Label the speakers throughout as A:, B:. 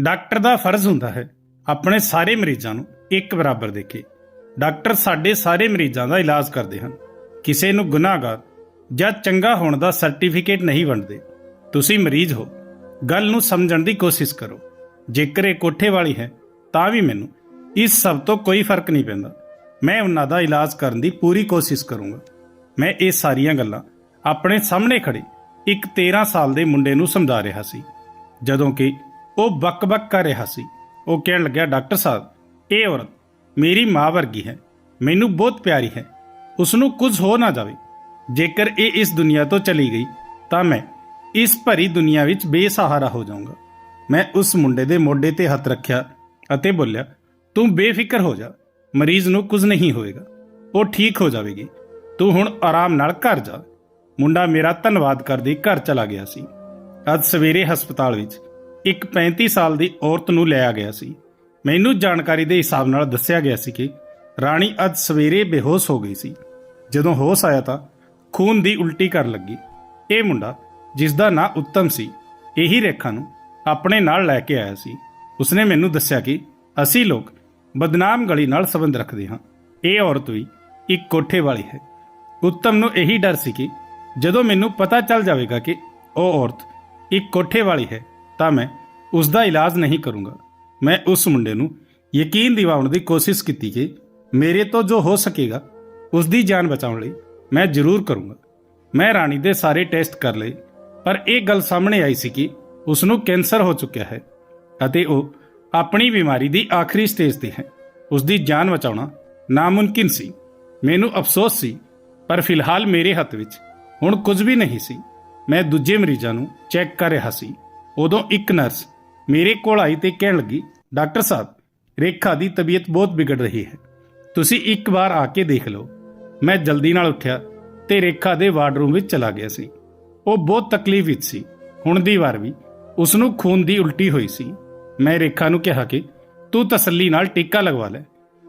A: Doctor ਦਾ ਫਰਜ਼ ਹੁੰਦਾ ਹੈ ਆਪਣੇ ਸਾਰੇ ਮਰੀਜ਼ਾਂ ਨੂੰ ਇੱਕ ਬਰਾਬਰ ਦੇਖੇ ਡਾਕਟਰ ਸਾਡੇ ਸਾਰੇ ਮਰੀਜ਼ਾਂ ਦਾ ਇਲਾਜ ਕਰਦੇ ਹਨ। ਕਿਸੇ ਨੂੰ ਗੁਨਾਹਗਾਰ ਜਾਂ ਚੰਗਾ ਹੋਣ ਦਾ ਸਰਟੀਫਿਕੇਟ ਨਹੀਂ ਵੰਡਦੇ। ਤੁਸੀਂ ਮਰੀਜ਼ ਹੋ। ਗੱਲ ਨੂੰ ਸਮਝਣ ਦੀ ਕੋਸ਼ਿਸ਼ ਕਰੋ। ਜੇਕਰ ਇਹ ਕੋਠੇ ਵਾਲੀ ਹੈ, ਤਾਂ ਵੀ ਮੈਨੂੰ ਇਸ ਸਭ ਤੋਂ ਕੋਈ ਫ਼ਰਕ ਨਹੀਂ ਪੈਂਦਾ। ਮੈਂ ਉਹਨਾਂ ਦਾ ਇਲਾਜ ਕਰਨ ਦੀ ਪੂਰੀ ਕੋਸ਼ਿਸ਼ ਕਰੂੰਗਾ। ਮੈਂ ਇਹ ਸਾਰੀਆਂ ਗੱਲਾਂ ਆਪਣੇ ਸਾਹਮਣੇ ਖੜੇ ਇੱਕ 13 ਸਾਲ ਦੇ ਮੁੰਡੇ ਨੂੰ ਸਮਝਾ ਰਿਹਾ ਸੀ। ਜਦੋਂ ਕਿ ਉਹ ਬੱਕ-ਬੱਕ ਕਰ ਰਿਹਾ ਸੀ। ਉਹ ਕਹਿਣ ਲੱਗਿਆ, ਡਾਕਟਰ ਸਾਹਿਬ, ਇਹ ਔਰਤ ਮੇਰੀ ਮਾਂ ਵਰਗੀ ਹੈ, ਮੈਨੂੰ ਬਹੁਤ ਪਿਆਰੀ ਹੈ। ਉਸ ਨੂੰ ਕੁਝ ਹੋ ਨਾ ਜਾਵੇ। ਜੇਕਰ ਇਹ ਇਸ ਦੁਨੀਆ ਤੋਂ ਚਲੀ ਗਈ, ਤਾਂ ਮੈਂ ਇਸ ਭਰੀ ਦੁਨੀਆ ਵਿੱਚ ਬੇਸਹਾਰਾ ਹੋ ਜਾਊਂਗਾ। ਮੈਂ ਉਸ ਮੁੰਡੇ ਦੇ ਮੋਢੇ ਤੇ ਹੱਥ ਰੱਖਿਆ ਅਤੇ ਬੋਲਿਆ, ਤੂੰ ਬੇਫਿਕਰ ਹੋ ਜਾ, ਮਰੀਜ਼ ਨੂੰ ਕੁਝ ਨਹੀਂ ਹੋਏਗਾ। ਉਹ ਠੀਕ ਹੋ ਜਾਵੇਗੀ। ਤੂੰ ਹੁਣ ਆਰਾਮ ਨਾਲ ਘਰ ਜਾ। ਮੁੰਡਾ ਮੇਰਾ ਧੰਨਵਾਦ ਕਰਦੇ ਘਰ ਚਲਾ ਗਿਆ ਸੀ। ਅੱਜ ਸਵੇਰੇ ਹਸਪਤਾਲ ਵਿੱਚ ਇੱਕ 35 ਸਾਲ ਦੀ ਔਰਤ ਨੂੰ ਲਿਆ ਗਿਆ ਸੀ। ਮੈਨੂੰ ਜਾਣਕਾਰੀ ਦੇ ਹਿਸਾਬ ਨਾਲ ਦੱਸਿਆ ਗਿਆ ਸੀ ਕਿ ਰਾਣੀ ਅੱਜ ਸਵੇਰੇ ਬੇਹੋਸ਼ ਹੋ ਗਈ ਸੀ। ਜਦੋਂ ਹੋਸ਼ ਆਇਆ ਤਾਂ ਖੂਨ ਦੀ ਉਲਟੀ ਕਰਨ ਲੱਗੀ। ਇਹ ਮੁੰਡਾ, ਜਿਸ ਦਾ ਨਾਂ ਉੱਤਮ ਸੀ, ਇਹੀ ਰੇਖਾ ਨੂੰ ਆਪਣੇ ਨਾਲ ਲੈ ਕੇ ਆਇਆ ਸੀ। ਉਸਨੇ ਮੈਨੂੰ ਦੱਸਿਆ ਕਿ ਅਸੀਂ ਲੋਕ ਬਦਨਾਮ ਗਲੀ ਨਾਲ ਸੰਬੰਧ ਰੱਖਦੇ ਹਾਂ। ਇਹ ਔਰਤ ਵੀ ਇੱਕ ਕੋਠੇ ਵਾਲੀ ਹੈ। ਉੱਤਮ ਨੂੰ ਇਹੀ ਡਰ ਸੀ ਕਿ ਜਦੋਂ ਮੈਨੂੰ ਪਤਾ ਚੱਲ ਜਾਵੇਗਾ ਕਿ ਉਹ ਔਰਤ ਇੱਕ ਕੋਠੇ ਵਾਲੀ ਹੈ ਤਾਂ ਮੈਂ ਉਸ ਦਾ ਇਲਾਜ ਨਹੀਂ ਕਰੂੰਗਾ। ਮੈਂ ਉਸ ਮੁੰਡੇ ਨੂੰ ਯਕੀਨ ਦਿਵਾਉਣ ਦੀ ਕੋਸ਼ਿਸ਼ ਕੀਤੀ ਕਿ ਮੇਰੇ ਤੋਂ ਜੋ ਹੋ ਸਕੇਗਾ ਉਸ ਦੀ ਜਾਨ ਬਚਾਉਣ ਲਈ ਮੈਂ ਜ਼ਰੂਰ ਕਰੂੰਗਾ। ਮੈਂ ਰਾਣੀ ਦੇ ਸਾਰੇ ਟੈਸਟ ਕਰ ਲਏ, ਪਰ ਇਹ ਗੱਲ ਸਾਹਮਣੇ ਆਈ ਸੀ ਕਿ ਉਸ ਨੂੰ ਕੈਂਸਰ ਹੋ ਚੁੱਕਿਆ ਹੈ ਅਤੇ ਉਹ ਆਪਣੀ ਬਿਮਾਰੀ ਦੀ ਆਖਰੀ ਸਟੇਜ ਤੇ ਹੈ। ਉਸ ਦੀ ਜਾਨ ਬਚਾਉਣਾ ਨਾਮੁਮਕਿਨ ਸੀ। ਮੈਨੂੰ ਅਫਸੋਸ ਸੀ, ਪਰ ਫਿਲਹਾਲ ਮੇਰੇ ਹੱਥ ਵਿੱਚ ਹੁਣ ਕੁਝ ਵੀ ਨਹੀਂ ਸੀ। ਮੈਂ ਦੂਜੇ ਮਰੀਜ਼ਾਂ ਨੂੰ ਚੈੱਕ ਕਰ ਰਿਹਾ ਸੀ। ਉਦੋਂ ਇੱਕ ਨਰਸ ਮੇਰੇ ਕੋਲ ਆਈ ਤੇ ਕਹਿਣ ਲੱਗੀ, ਡਾਕਟਰ ਸਾਹਿਬ, ਰੇਖਾ ਦੀ ਤਬੀਅਤ ਬਹੁਤ ਵਿਗੜ ਰਹੀ ਹੈ। ਤੁਸੀਂ ਇੱਕ ਵਾਰ ਆ ਕੇ ਦੇਖ ਲਓ। ਮੈਂ ਜਲਦੀ ਨਾਲ ਉੱਠਿਆ ਤੇ ਰੇਖਾ ਦੇ ਵਾਰਡਰੂਮ ਵਿੱਚ ਚਲਾ ਗਿਆ ਸੀ। ਉਹ ਬਹੁਤ ਤਕਲੀਫ ਵਿੱਚ ਸੀ। ਹੁਣ ਦੀ ਵਾਰ ਵੀ ਉਸ ਨੂੰ ਖੂਨ ਦੀ ਉਲਟੀ ਹੋਈ ਸੀ। ਮੈਂ ਰੇਖਾ ਨੂੰ ਕਿਹਾ ਕਿ, ਤੂੰ ਤਸੱਲੀ ਨਾਲ ਟੀਕਾ ਲਗਵਾ ਲੈ।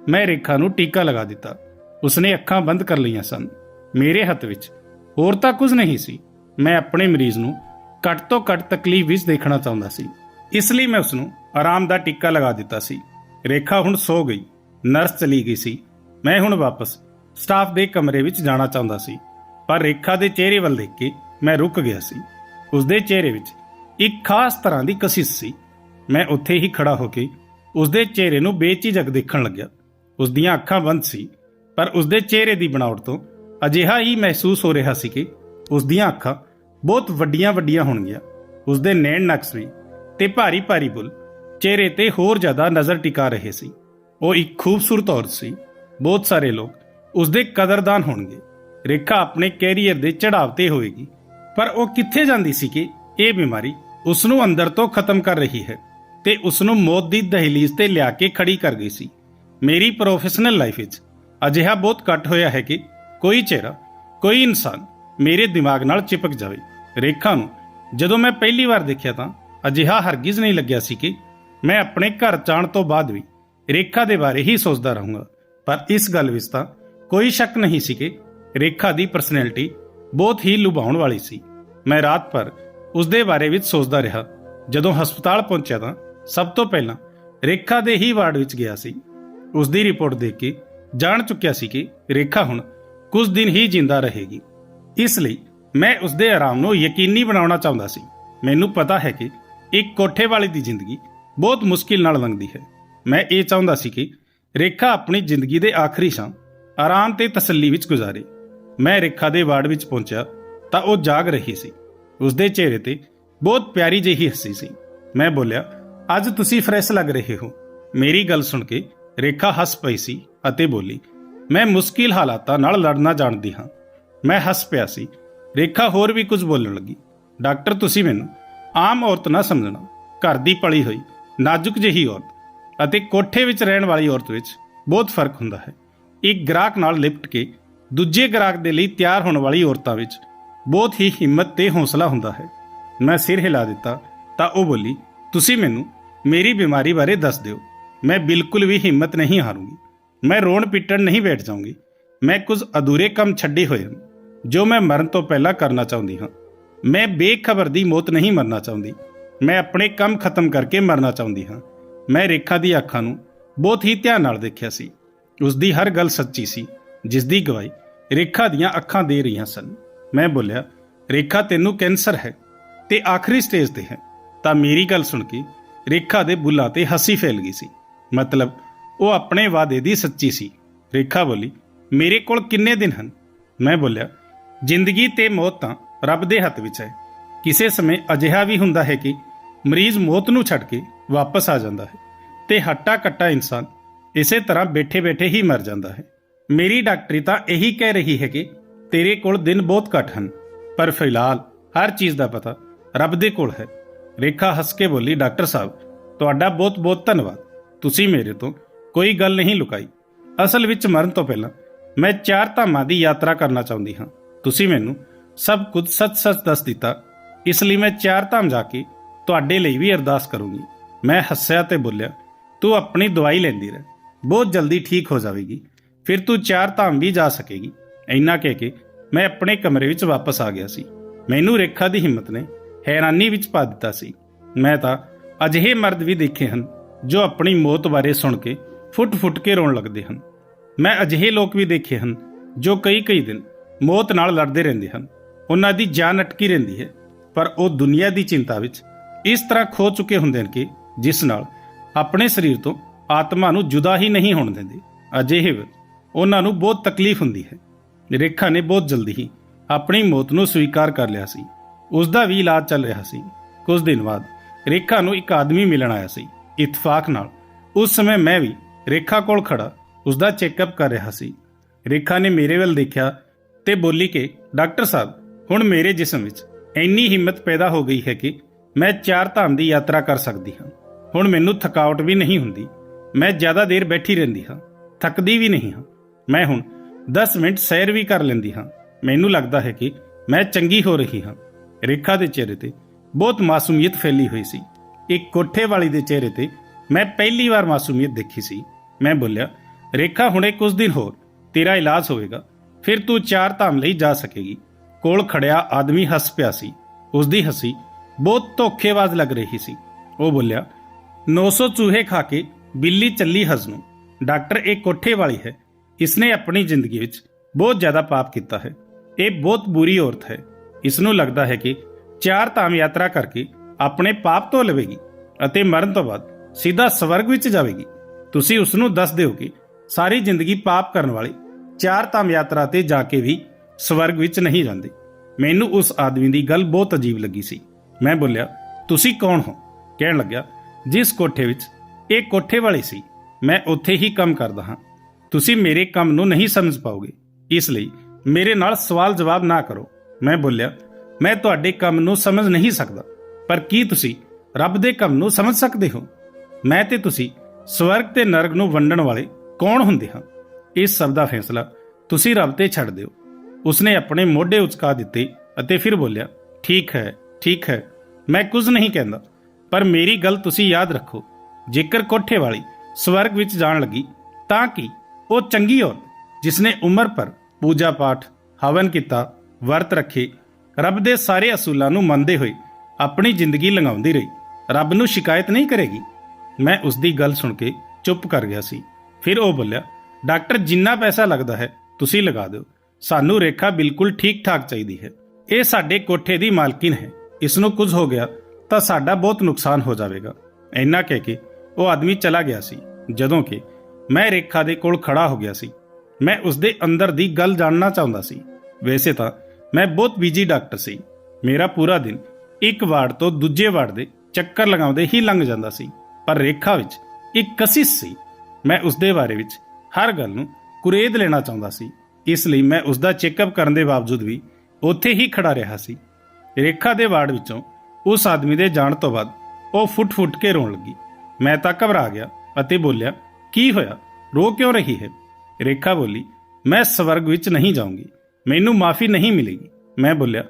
A: ਮੈਂ ਰੇਖਾ ਨੂੰ ਟੀਕਾ ਲਗਾ ਦਿੱਤਾ। ਉਸਨੇ ਅੱਖਾਂ ਬੰਦ ਕਰ ਲਈਆਂ ਸਨ। ਮੇਰੇ ਹੱਥ ਵਿੱਚ ਹੋਰ ਤਾਂ ਕੁਝ ਨਹੀਂ ਸੀ। ਮੈਂ ਆਪਣੇ ਮਰੀਜ਼ ਨੂੰ ਘੱਟ ਤੋਂ ਘੱਟ ਤਕਲੀਫ ਵਿੱਚ ਦੇਖਣਾ ਚਾਹੁੰਦਾ ਸੀ। ਇਸ ਲਈ ਮੈਂ ਉਸ ਨੂੰ ਆਰਾਮ ਦਾ ਟੀਕਾ ਲਗਾ ਦਿੱਤਾ ਸੀ। ਰੇਖਾ ਹੁਣ ਸੋ ਗਈ, ਨਰਸ ਚਲੀ ਗਈ ਸੀ। ਮੈਂ ਹੁਣ ਵਾਪਸ ਸਟਾਫ ਦੇ ਕਮਰੇ ਵਿੱਚ ਜਾਣਾ ਚਾਹੁੰਦਾ ਸੀ, ਪਰ ਰੇਖਾ ਦੇ ਚਿਹਰੇ ਵੱਲ ਦੇਖ ਕੇ ਮੈਂ ਰੁਕ ਗਿਆ ਸੀ। ਉਸ ਦੇ ਚਿਹਰੇ ਵਿੱਚ ਇੱਕ ਖਾਸ ਤਰ੍ਹਾਂ ਦੀ ਕਸ਼ਿਸ਼ ਸੀ। ਮੈਂ ਉੱਥੇ ਹੀ ਖੜਾ ਹੋ ਕੇ ਉਸ ਦੇ ਚਿਹਰੇ ਨੂੰ ਬੇਝਿਜਕ ਦੇਖਣ ਲੱਗਿਆ। ਉਸ ਦੀਆਂ ਅੱਖਾਂ ਬੰਦ ਸੀ, ਪਰ ਉਸ ਦੇ ਚਿਹਰੇ ਦੀ ਬਣਾਵਟ ਤੋਂ ਅਜਿਹਾ ਹੀ ਮਹਿਸੂਸ ਹੋ ਰਿਹਾ ਸੀ ਕਿ ਉਸ ਦੀਆਂ ਅੱਖਾਂ ਬਹੁਤ ਵੱਡੀਆਂ ਵੱਡੀਆਂ ਹੋਣਗੀਆਂ। ਉਸ ਦੇ ਨੈਣ ਨਕਸ਼ ਵੀ ਤੇ ਭਾਰੀ ਭਾਰੀ ਬੁੱਲ ਚਿਹਰੇ ਤੇ ਹੋਰ ਜ਼ਿਆਦਾ ਨਜ਼ਰ ਟਿਕਾ ਰਹੇ ਸੀ। ਉਹ ਇੱਕ ਖੂਬਸੂਰਤ ਔਰਤ ਸੀ। ਬਹੁਤ ਸਾਰੇ ਲੋਕ ਉਸ ਦੇ ਕਦਰਦਾਨ ਹੋਣਗੇ। ਰੇਖਾ ਆਪਣੇ ਕੈਰੀਅਰ ਦੇ ਚੜਾਵ ਤੇ ਹੋਏਗੀ। ਪਰ ਉਹ ਕਿੱਥੇ ਜਾਂਦੀ ਸੀ ਕਿ ਇਹ ਬਿਮਾਰੀ ਉਸ ਨੂੰ ਅੰਦਰ ਤੋਂ ਖਤਮ ਕਰ ਰਹੀ ਹੈ ਤੇ ਉਸ ਨੂੰ ਮੌਤ ਦੀ ਦਹਲੀਜ਼ ਤੇ ਲਿਆ ਕੇ ਖੜੀ ਕਰ ਗਈ ਸੀ। ਮੇਰੀ ਪ੍ਰੋਫੈਸ਼ਨਲ ਲਾਈਫ ਵਿੱਚ ਅਜਿਹਾ ਬਹੁਤ ਘੱਟ ਹੋਇਆ ਹੈ ਕਿ ਕੋਈ ਚਿਹਰਾ, ਕੋਈ ਇਨਸਾਨ ਮੇਰੇ ਦਿਮਾਗ ਨਾਲ ਚਿਪਕ ਜਾਵੇ। ਰੇਖਾ ਨੂੰ, ਜਦੋਂ ਮੈਂ ਪਹਿਲੀ ਵਾਰ ਦੇਖਿਆ ਤਾਂ ਅਜਿਹਾ ਹਰਗਿਜ਼ ਨਹੀਂ ਲੱਗਿਆ ਸੀ ਕਿ ਮੈਂ ਆਪਣੇ ਘਰ ਜਾਣ ਤੋਂ ਬਾਅਦ ਵੀ ਰੇਖਾ ਦੇ ਬਾਰੇ ਹੀ ਸੋਚਦਾ ਰਹੂੰਗਾ। ਪਰ ਇਸ ਗੱਲ ਵਿੱਚ ਤਾਂ ਕੋਈ ਸ਼ੱਕ ਨਹੀਂ ਸੀ ਕਿ ਰੇਖਾ ਦੀ ਪਰਸਨੈਲਿਟੀ ਬਹੁਤ ਹੀ ਲੁਭਾਉਣ ਵਾਲੀ ਸੀ। ਮੈਂ ਰਾਤ ਭਰ ਉਸ ਦੇ ਬਾਰੇ ਵਿੱਚ ਸੋਚਦਾ ਰਿਹਾ। ਜਦੋਂ ਹਸਪਤਾਲ ਪਹੁੰਚਿਆ ਤਾਂ ਸਭ ਤੋਂ ਪਹਿਲਾਂ ਰੇਖਾ ਦੇ ਹੀ ਵਾਰਡ ਵਿੱਚ ਗਿਆ ਸੀ। ਉਸ ਦੀ ਰਿਪੋਰਟ ਦੇਖ ਕੇ ਜਾਣ ਚੁੱਕਿਆ ਸੀ ਕਿ ਰੇਖਾ ਹੁਣ ਕੁਝ ਦਿਨ ਹੀ ਜਿੰਦਾ ਰਹੇਗੀ। ਇਸ ਲਈ ਮੈਂ ਉਸ ਦੇ ਆਰਾਮ ਨੂੰ ਯਕੀਨੀ ਬਣਾਉਣਾ ਚਾਹੁੰਦਾ ਸੀ। ਮੈਨੂੰ ਪਤਾ ਹੈ ਕਿ ਇੱਕ ਕੋਠੇ ਵਾਲੇ ਦੀ ਜ਼ਿੰਦਗੀ ਬਹੁਤ ਮੁਸ਼ਕਿਲ ਨਾਲ ਲੰਘਦੀ ਹੈ। ਮੈਂ ਇਹ ਚਾਹੁੰਦਾ ਸੀ ਕਿ ਰੇਖਾ ਆਪਣੀ ਜ਼ਿੰਦਗੀ ਦੇ ਆਖਰੀ ਸ਼ਾਮ ਆਰਾਮ ਤੇ ਤਸੱਲੀ ਵਿੱਚ ਗੁਜ਼ਾਰੇ। ਮੈਂ ਰੇਖਾ ਦੇ ਵਾਰਡ ਵਿੱਚ ਪਹੁੰਚਿਆ ਤਾਂ ਉਹ ਜਾਗ ਰਹੀ ਸੀ। ਉਸ ਦੇ ਚਿਹਰੇ ਤੇ ਬਹੁਤ ਪਿਆਰੀ ਜਿਹੀ ਹੱਸੀ ਸੀ। ਮੈਂ ਬੋਲਿਆ, ਅੱਜ ਤੁਸੀਂ ਫਰੈਸ਼ ਲੱਗ ਰਹੇ ਹੋ। ਮੇਰੀ ਗੱਲ ਸੁਣ ਕੇ ਰੇਖਾ ਹੱਸ ਪਈ ਸੀ ਅਤੇ ਬੋਲੀ, ਮੈਂ ਮੁਸ਼ਕਿਲ ਹਾਲਾਤਾਂ ਨਾਲ ਲੜਨਾ ਜਾਣਦੀ ਹਾਂ। ਮੈਂ ਹੱਸ ਪਿਆ ਸੀ। ਰੇਖਾ ਹੋਰ ਵੀ ਕੁਝ ਬੋਲਣ ਲੱਗੀ। ਡਾਕਟਰ, ਤੁਸੀਂ ਮੈਨੂੰ ਆਮ ਔਰਤ ਨਾ ਸਮਝਣਾ। ਘਰ ਦੀ ਪਲੀ ਹੋਈ, ਨਾਜ਼ੁਕ ਜਿਹੀ ਔਰਤ ਅਤੇ ਕੋਠੇ ਵਿੱਚ ਰਹਿਣ ਵਾਲੀ ਔਰਤ ਵਿੱਚ ਬਹੁਤ ਫ਼ਰਕ ਹੁੰਦਾ ਹੈ। ਇੱਕ ਗ੍ਰਾਹਕ ਨਾਲ ਲਿਪਟ ਕੇ ਦੂਜੇ ਗ੍ਰਾਹਕ ਦੇ ਲਈ ਤਿਆਰ ਹੋਣ ਵਾਲੀ ਔਰਤਾਂ ਵਿੱਚ ਬਹੁਤ ਹੀ ਹਿੰਮਤ ਤੇ ਹੌਸਲਾ ਹੁੰਦਾ ਹੈ। ਮੈਂ ਸਿਰ ਹਿਲਾ ਦਿੱਤਾ ਤਾਂ ਉਹ ਬੋਲੀ, ਤੁਸੀਂ ਮੈਨੂੰ ਮੇਰੀ ਬਿਮਾਰੀ ਬਾਰੇ ਦੱਸ ਦਿਓ। ਮੈਂ ਬਿਲਕੁਲ ਵੀ ਹਿੰਮਤ ਨਹੀਂ ਹਾਰੂੰਗੀ। ਮੈਂ ਰੋਣ ਪਿੱਟਣ ਨਹੀਂ ਬੈਠ ਜਾਊਂਗੀ। ਮੈਂ ਕੁਝ ਅਧੂਰੇ ਕੰਮ ਛੱਡੇ ਹੋਏ ਹਨ ਜੋ ਮੈਂ ਮਰਨ ਤੋਂ ਪਹਿਲਾਂ ਕਰਨਾ ਚਾਹੁੰਦੀ ਹਾਂ। ਮੈਂ ਬੇਖਬਰ ਦੀ ਮੌਤ ਨਹੀਂ ਮਰਨਾ ਚਾਹੁੰਦੀ। ਮੈਂ ਆਪਣੇ ਕੰਮ ਖਤਮ ਕਰਕੇ ਮਰਨਾ ਚਾਹੁੰਦੀ ਹਾਂ। ਮੈਂ ਰੇਖਾ ਦੀ ਅੱਖਾਂ ਨੂੰ ਬਹੁਤ ਹੀ ਧਿਆਨ ਨਾਲ ਦੇਖਿਆ ਸੀ। ਉਸ ਦੀ ਹਰ ਗੱਲ ਸੱਚੀ ਸੀ, ਜਿਸ ਦੀ ਗਵਾਹੀ ਰੇਖਾ ਦੀਆਂ ਅੱਖਾਂ ਦੇ ਰਹੀਆਂ ਸਨ। ਮੈਂ ਬੋਲਿਆ, ਰੇਖਾ ਤੈਨੂੰ ਕੈਂਸਰ ਹੈ ਤੇ ਆਖਰੀ ਸਟੇਜ ਤੇ ਹੈ। ਤਾਂ ਮੇਰੀ ਗੱਲ ਸੁਣ ਕੇ ਰੇਖਾ ਦੇ ਬੁੱਲਾਂ ਤੇ ਹੱਸੀ ਫੈਲ ਗਈ ਸੀ। ਮਤਲਬ ਉਹ ਆਪਣੇ ਵਾਅਦੇ ਦੀ ਸੱਚੀ ਸੀ। ਰੇਖਾ ਬੋਲੀ, ਮੇਰੇ ਕੋਲ ਕਿੰਨੇ ਦਿਨ ਹਨ? ਮੈਂ ਬੋਲਿਆ ਜ਼ਿੰਦਗੀ ਤੇ ਮੌਤ ਤਾਂ ਰੱਬ ਦੇ ਹੱਥ ਵਿੱਚ ਹੈ। ਕਿਸੇ ਸਮੇਂ ਅਜਿਹਾ ਵੀ ਹੁੰਦਾ ਹੈ ਕਿ ਮਰੀਜ਼ ਮੌਤ ਨੂੰ ਛੱਡ ਕੇ ਵਾਪਸ ਆ ਜਾਂਦਾ ਹੈ ਤੇ ਹੱਟਾ ਕੱਟਾ ਇਨਸਾਨ ਇਸੇ ਤਰ੍ਹਾਂ ਬੈਠੇ-ਬੈਠੇ ਹੀ ਮਰ ਜਾਂਦਾ ਹੈ। ਮੇਰੀ ਡਾਕਟਰੀ ਤਾਂ ਇਹੀ ਕਹਿ ਰਹੀ ਹੈ ਕਿ ਤੇਰੇ ਕੋਲ ਦਿਨ ਬਹੁਤ ਘੱਟ ਹਨ, ਪਰ ਫਿਲਹਾਲ ਹਰ ਚੀਜ਼ ਦਾ ਪਤਾ ਰੱਬ ਦੇ ਕੋਲ ਹੈ। ਰੇਖਾ ਹੱਸ ਕੇ ਬੋਲੀ, ਡਾਕਟਰ ਸਾਹਿਬ, ਤੁਹਾਡਾ ਬਹੁਤ-ਬਹੁਤ ਧੰਨਵਾਦ। ਤੁਸੀਂ ਮੇਰੇ ਤੋਂ ਕੋਈ ਗੱਲ ਨਹੀਂ ਲੁਕਾਈ। ਅਸਲ ਵਿੱਚ ਮਰਨ ਤੋਂ ਪਹਿਲਾਂ ਮੈਂ ਚਾਰ ਧਾਮਾਂ ਦੀ ਯਾਤਰਾ ਕਰਨਾ ਚਾਹੁੰਦੀ ਹਾਂ। ਤੁਸੀਂ ਮੈਨੂੰ ਸਭ ਕੁਝ ਸੱਚ-ਸੱਚ ਦੱਸ ਦਿੱਤਾ। ਇਸ ਲਈ ਮੈਂ ਚਾਰ ਧਾਮ ਜਾ ਕੇ ਤੁਹਾਡੇ ਲਈ ਵੀ ਅਰਦਾਸ ਕਰੂੰਗੀ। ਮੈਂ ਹੱਸਿਆ ਤੇ ਬੋਲਿਆ, ਤੂੰ ਆਪਣੀ ਦਵਾਈ ਲੈਂਦੀ ਰਹਿ, ਬਹੁਤ ਜਲਦੀ ਠੀਕ ਹੋ ਜਾਵੇਗੀ। ਫਿਰ ਤੂੰ ਚਾਰ ਧਾਮ ਵੀ ਜਾ ਸਕੇਗੀ। ਇੰਨਾ ਕਹਿ ਕੇ ਮੈਂ ਆਪਣੇ ਕਮਰੇ ਵਿੱਚ ਵਾਪਸ ਆ ਗਿਆ ਸੀ। ਮੈਨੂੰ ਰੇਖਾ ਦੀ ਹਿੰਮਤ ਨੇ ਹੈਰਾਨੀ ਵਿੱਚ ਪਾ ਦਿੱਤਾ ਸੀ। ਮੈਂ ਤਾਂ ਅਜਿਹੇ ਮਰਦ ਵੀ ਦੇਖੇ ਹਨ, ਜੋ ਆਪਣੀ ਮੌਤ ਬਾਰੇ ਸੁਣ ਕੇ ਫੁੱਟ-ਫੁੱਟ ਕੇ ਰੋਣ ਲੱਗਦੇ ਹਨ। ਮੈਂ ਅਜਿਹੇ ਲੋਕ ਵੀ ਦੇਖੇ ਹਨ, ਜੋ ਕਈ-ਕਈ ਦਿਨ ਮੌਤ ਨਾਲ ਲੜਦੇ ਰਹਿੰਦੇ ਹਨ। ਉਹਨਾਂ ਦੀ ਜਾਨ ਅਟਕੀ ਰਹਿੰਦੀ ਹੈ। ਪਰ ਉਹ ਦੁਨੀਆ ਦੀ ਚਿੰਤਾ ਵਿੱਚ ਇਸ ਤਰ੍ਹਾਂ ਖੋ ਚੁੱਕੇ ਹੁੰਦੇ ਹਨ ਕਿ ਜਿਸ ਨਾਲ ਆਪਣੇ ਸਰੀਰ ਤੋਂ ਆਤਮਾ ਨੂੰ ਜੁਦਾ ਹੀ ਨਹੀਂ ਹੋਣ ਦਿੰਦੇ। ਅਜਿਹੇ ਉਹਨਾਂ ਨੂੰ ਬਹੁਤ ਤਕਲੀਫ ਹੁੰਦੀ ਹੈ। ਰੇਖਾ ਨੇ ਬਹੁਤ ਜਲਦੀ ਹੀ ਆਪਣੀ ਮੌਤ ਨੂੰ ਸਵੀਕਾਰ ਕਰ ਲਿਆ ਸੀ। ਉਸ ਦਾ ਵੀ ਇਲਾਜ ਚੱਲ ਰਿਹਾ ਸੀ। ਕੁਝ ਦਿਨ ਬਾਅਦ ਰੇਖਾ ਨੂੰ ਇੱਕ ਆਦਮੀ ਮਿਲਣ ਆਇਆ ਸੀ। ਇਤਫਾਕ ਨਾਲ ਉਸ ਸਮੇਂ ਮੈਂ ਵੀ ਰੇਖਾ ਕੋਲ ਖੜਾ ਉਸ ਦਾ ਚੈੱਕਅਪ ਕਰ ਰਿਹਾ ਸੀ। ਰੇਖਾ ਨੇ ਮੇਰੇ ਵੱਲ ਦੇਖਿਆ ਤੇ ਬੋਲੀ ਕਿ, ਡਾਕਟਰ ਸਾਹਿਬ, ਹੁਣ ਮੇਰੇ ਜਿਸਮ ਵਿੱਚ ਇੰਨੀ ਹਿੰਮਤ ਪੈਦਾ ਹੋ ਗਈ ਹੈ ਕਿ ਮੈਂ ਚਾਰ ਧਾਮ ਦੀ ਯਾਤਰਾ ਕਰ ਸਕਦੀ ਹਾਂ। ਹੁਣ ਮੈਨੂੰ ਥਕਾਵਟ ਵੀ ਨਹੀਂ ਹੁੰਦੀ। ਮੈਂ ਜ਼ਿਆਦਾ ਦੇਰ ਬੈਠੀ ਰਹਿੰਦੀ ਹਾਂ। ਥੱਕਦੀ ਵੀ ਨਹੀਂ ਹਾਂ। ਮੈਂ ਹੁਣ 10 ਮਿੰਟ ਸੈਰ ਵੀ ਕਰ ਲੈਂਦੀ ਹਾਂ। ਮੈਨੂੰ ਲੱਗਦਾ ਹੈ ਕਿ ਮੈਂ ਚੰਗੀ ਹੋ ਰਹੀ ਹਾਂ। ਰੇਖਾ ਦੇ ਚਿਹਰੇ ਤੇ ਬਹੁਤ ਮਾਸੂਮੀਅਤ ਫੈਲੀ ਹੋਈ ਸੀ। ਇੱਕ ਕੋਠੇ ਵਾਲੀ ਦੇ ਚਿਹਰੇ ਤੇ ਮੈਂ ਪਹਿਲੀ ਵਾਰ ਮਾਸੂਮੀਅਤ ਦੇਖੀ ਸੀ। ਮੈਂ ਬੋਲਿਆ, ਰੇਖਾ, ਹੁਣੇ ਕੁਝ ਦਿਨ ਹੋਰ। ਤੇਰਾ ਇਲਾਜ ਹੋਵੇਗਾ। ਫਿਰ ਤੂੰ ਚਾਰ ਧਾਮ ਲਈ ਜਾ ਸਕੇਗੀ। ਕੋਲ ਖੜਿਆ ਆਦਮੀ ਹੱਸ ਪਿਆ ਸੀ। ਉਸ ਦੀ ਹੱਸੀ ਬਹੁਤ ਧੋਖੇਬਾਜ਼ ਲੱਗ ਰਹੀ ਸੀ। ਉਹ ਬੋਲਿਆ 900 ਚੂਹੇ ਖਾ ਕੇ ਬਿੱਲੀ ਚੱਲੀ ਹਜ਼ ਨੂੰ ਡਾਕਟਰ, ਇਹ ਕੋਠੇ ਵਾਲੀ ਹੈ। ਇਸਨੇ ਆਪਣੀ ਜ਼ਿੰਦਗੀ ਵਿੱਚ ਬਹੁਤ ਜ਼ਿਆਦਾ ਪਾਪ ਕੀਤਾ ਹੈ। ਇਹ ਬਹੁਤ ਬੁਰੀ ਔਰਤ ਹੈ। ਇਸ ਨੂੰ ਲੱਗਦਾ ਹੈ ਕਿ ਚਾਰ ਧਾਮ ਯਾਤਰਾ ਕਰਕੇ ਆਪਣੇ ਪਾਪ ਧੋ ਲਵੇਗੀ ਅਤੇ ਮਰਨ ਤੋਂ ਬਾਅਦ ਸਿੱਧਾ ਸਵਰਗ ਵਿੱਚ ਜਾਵੇਗੀ। ਤੁਸੀਂ ਉਸ ਨੂੰ ਦੱਸ ਦਿਓ ਕਿ ਸਾਰੀ ਜ਼ਿੰਦਗੀ ਪਾਪ ਕਰਨ ਵਾਲੀ ਚਾਰ ਧਾਮ ਯਾਤਰਾ ਤੇ ਜਾ ਕੇ ਵੀ ਸਵਰਗ ਵਿੱਚ ਨਹੀਂ ਜਾਂਦੇ। ਮੈਨੂੰ ਉਸ ਆਦਮੀ ਦੀ ਗੱਲ ਬਹੁਤ ਅਜੀਬ ਲੱਗੀ ਸੀ। ਮੈਂ ਬੋਲਿਆ, ਤੁਸੀਂ ਕੌਣ ਹੋ? ਕਹਿਣ ਲੱਗਿਆ, ਜਿਸ ਕੋਠੇ ਵਿੱਚ ਇਹ ਕੋਠੇ ਵਾਲੇ ਸੀ। ਮੈਂ ਉੱਥੇ ਹੀ ਕੰਮ ਕਰਦਾ ਹਾਂ। ਤੁਸੀਂ ਮੇਰੇ ਕੰਮ ਨੂੰ ਨਹੀਂ ਸਮਝ ਪਾਓਗੇ। ਇਸ ਲਈ ਮੇਰੇ ਨਾਲ ਸਵਾਲ ਜਵਾਬ ਨਾ ਕਰੋ। ਮੈਂ ਬੋਲਿਆ, ਮੈਂ ਤੁਹਾਡੇ ਕੰਮ ਨੂੰ ਸਮਝ ਨਹੀਂ ਸਕਦਾ। ਪਰ ਕੀ ਤੁਸੀਂ ਰੱਬ ਦੇ ਕੰਮ ਨੂੰ ਸਮਝ ਸਕਦੇ ਹੋ? ਮੈਂ ਤੇ ਤੁਸੀਂ ਸਵਰਗ ਤੇ ਨਰਕ ਨੂੰ ਵੰਡਣ ਵਾਲੇ ਕੌਣ ਹੁੰਦੇ ਹਾਂ? ਇਸ ਸਭ ਦਾ ਫੈਸਲਾ ਤੁਸੀਂ ਰੱਬ ਤੇ ਛੱਡ ਦਿਓ। ਉਸਨੇ ਆਪਣੇ ਮੋਢੇ ਉਚਕਾ ਦਿੱਤੇ ਅਤੇ ਫਿਰ ਬੋਲਿਆ, ਠੀਕ ਹੈ ਠੀਕ ਹੈ, ਮੈਂ ਕੁਝ ਨਹੀਂ ਕਹਿੰਦਾ, ਪਰ ਮੇਰੀ ਗੱਲ ਤੁਸੀਂ ਯਾਦ ਰੱਖੋ। ਜੇਕਰ ਕੋਠੇ ਵਾਲੀ ਸਵਰਗ ਵਿੱਚ ਜਾਣ ਲੱਗੀ, ਤਾਂ ਕਿ ਉਹ ਚੰਗੀ ਔਰਤ, ਜਿਸਨੇ ਉਮਰ ਪਰ ਪੂਜਾ ਪਾਠ, ਹਵਨ ਕੀਤਾ, ਵਰਤ ਰੱਖੇ, ਰੱਬ ਦੇ ਸਾਰੇ ਅਸੂਲਾਂ ਨੂੰ ਮੰਨਦੇ ਹੋਏ ਆਪਣੀ ਜ਼ਿੰਦਗੀ ਲੰਘਾਉਂਦੀ ਰਹੀ, ਰੱਬ ਨੂੰ ਸ਼ਿਕਾਇਤ ਨਹੀਂ ਕਰੇਗੀ? ਮੈਂ ਉਸ ਦੀ ਗੱਲ ਸੁਣ ਕੇ ਚੁੱਪ ਕਰ ਗਿਆ ਸੀ। ਫਿਰ ਉਹ ਬੋਲਿਆ ਡਾਕਟਰ ਜਿੰਨਾ ਪੈਸਾ ਲੱਗਦਾ ਹੈ, ਤੁਸੀਂ ਲਗਾ ਦਿਓ। ਸਾਨੂੰ ਰੇਖਾ ਬਿਲਕੁਲ ਠੀਕ ਠਾਕ ਚਾਹੀਦੀ ਹੈ। ਇਹ ਸਾਡੇ ਕੋਠੇ ਦੀ ਮਾਲਕਿਨ ਹੈ। ਇਸ ਨੂੰ ਕੁਝ ਹੋ ਗਿਆ ਤਾਂ ਸਾਡਾ ਬਹੁਤ ਨੁਕਸਾਨ ਹੋ ਜਾਵੇਗਾ। ਇੰਨਾ ਕਹਿ ਕੇ ਉਹ ਆਦਮੀ ਚਲਾ ਗਿਆ ਸੀ, ਜਦੋਂ ਕਿ ਮੈਂ ਰੇਖਾ ਦੇ ਕੋਲ ਖੜਾ ਹੋ ਗਿਆ ਸੀ। ਮੈਂ ਉਸ ਦੇ ਅੰਦਰ ਦੀ ਗੱਲ ਜਾਣਨਾ ਚਾਹੁੰਦਾ ਸੀ। ਵੈਸੇ ਤਾਂ ਮੈਂ ਬਹੁਤ ਬਿਜ਼ੀ ਡਾਕਟਰ ਸੀ। ਮੇਰਾ ਪੂਰਾ ਦਿਨ ਇੱਕ ਵਾਰਡ ਤੋਂ ਦੂਜੇ ਵਾਰਡ ਦੇ ਚੱਕਰ ਲਗਾਉਂਦੇ ਹੀ ਲੰਘ ਜਾਂਦਾ ਸੀ। ਪਰ ਰੇਖਾ ਵਿੱਚ ਇੱਕ ਕਸਿਸ ਸੀ। ਮੈਂ ਉਸ ਦੇ ਬਾਰੇ ਵਿੱਚ ਹਰ ਗੱਲ ਨੂੰ ਕੁਰੇਦ ਲੈਣਾ ਚਾਹੁੰਦਾ ਸੀ। ਇਸ ਲਈ ਮੈਂ ਉਸ ਦਾ ਚੈੱਕਅਪ ਕਰਨ ਦੇ ਬਾਵਜੂਦ ਵੀ ਉੱਥੇ ਹੀ ਖੜਾ ਰਿਹਾ ਸੀ। ਰੇਖਾ ਦੇ ਵਾਰਡ ਵਿੱਚੋਂ ਉਸ ਆਦਮੀ ਦੇ ਜਾਣ ਤੋਂ ਬਾਅਦ ਉਹ ਫੁੱਟ-ਫੁੱਟ ਕੇ ਰੋਣ ਲੱਗੀ। ਮੈਂ ਤਾਂ ਘਬਰਾ ਗਿਆ ਅਤੇ ਬੋਲਿਆ, ਕੀ ਹੋਇਆ? ਰੋ ਕਿਉਂ ਰਹੀ ਹੈ? ਰੇਖਾ ਬੋਲੀ, ਮੈਂ ਸਵਰਗ ਵਿੱਚ ਨਹੀਂ ਜਾਊਂਗੀ। ਮੈਨੂੰ ਮਾਫੀ ਨਹੀਂ ਮਿਲੇਗੀ। ਮੈਂ ਬੋਲਿਆ,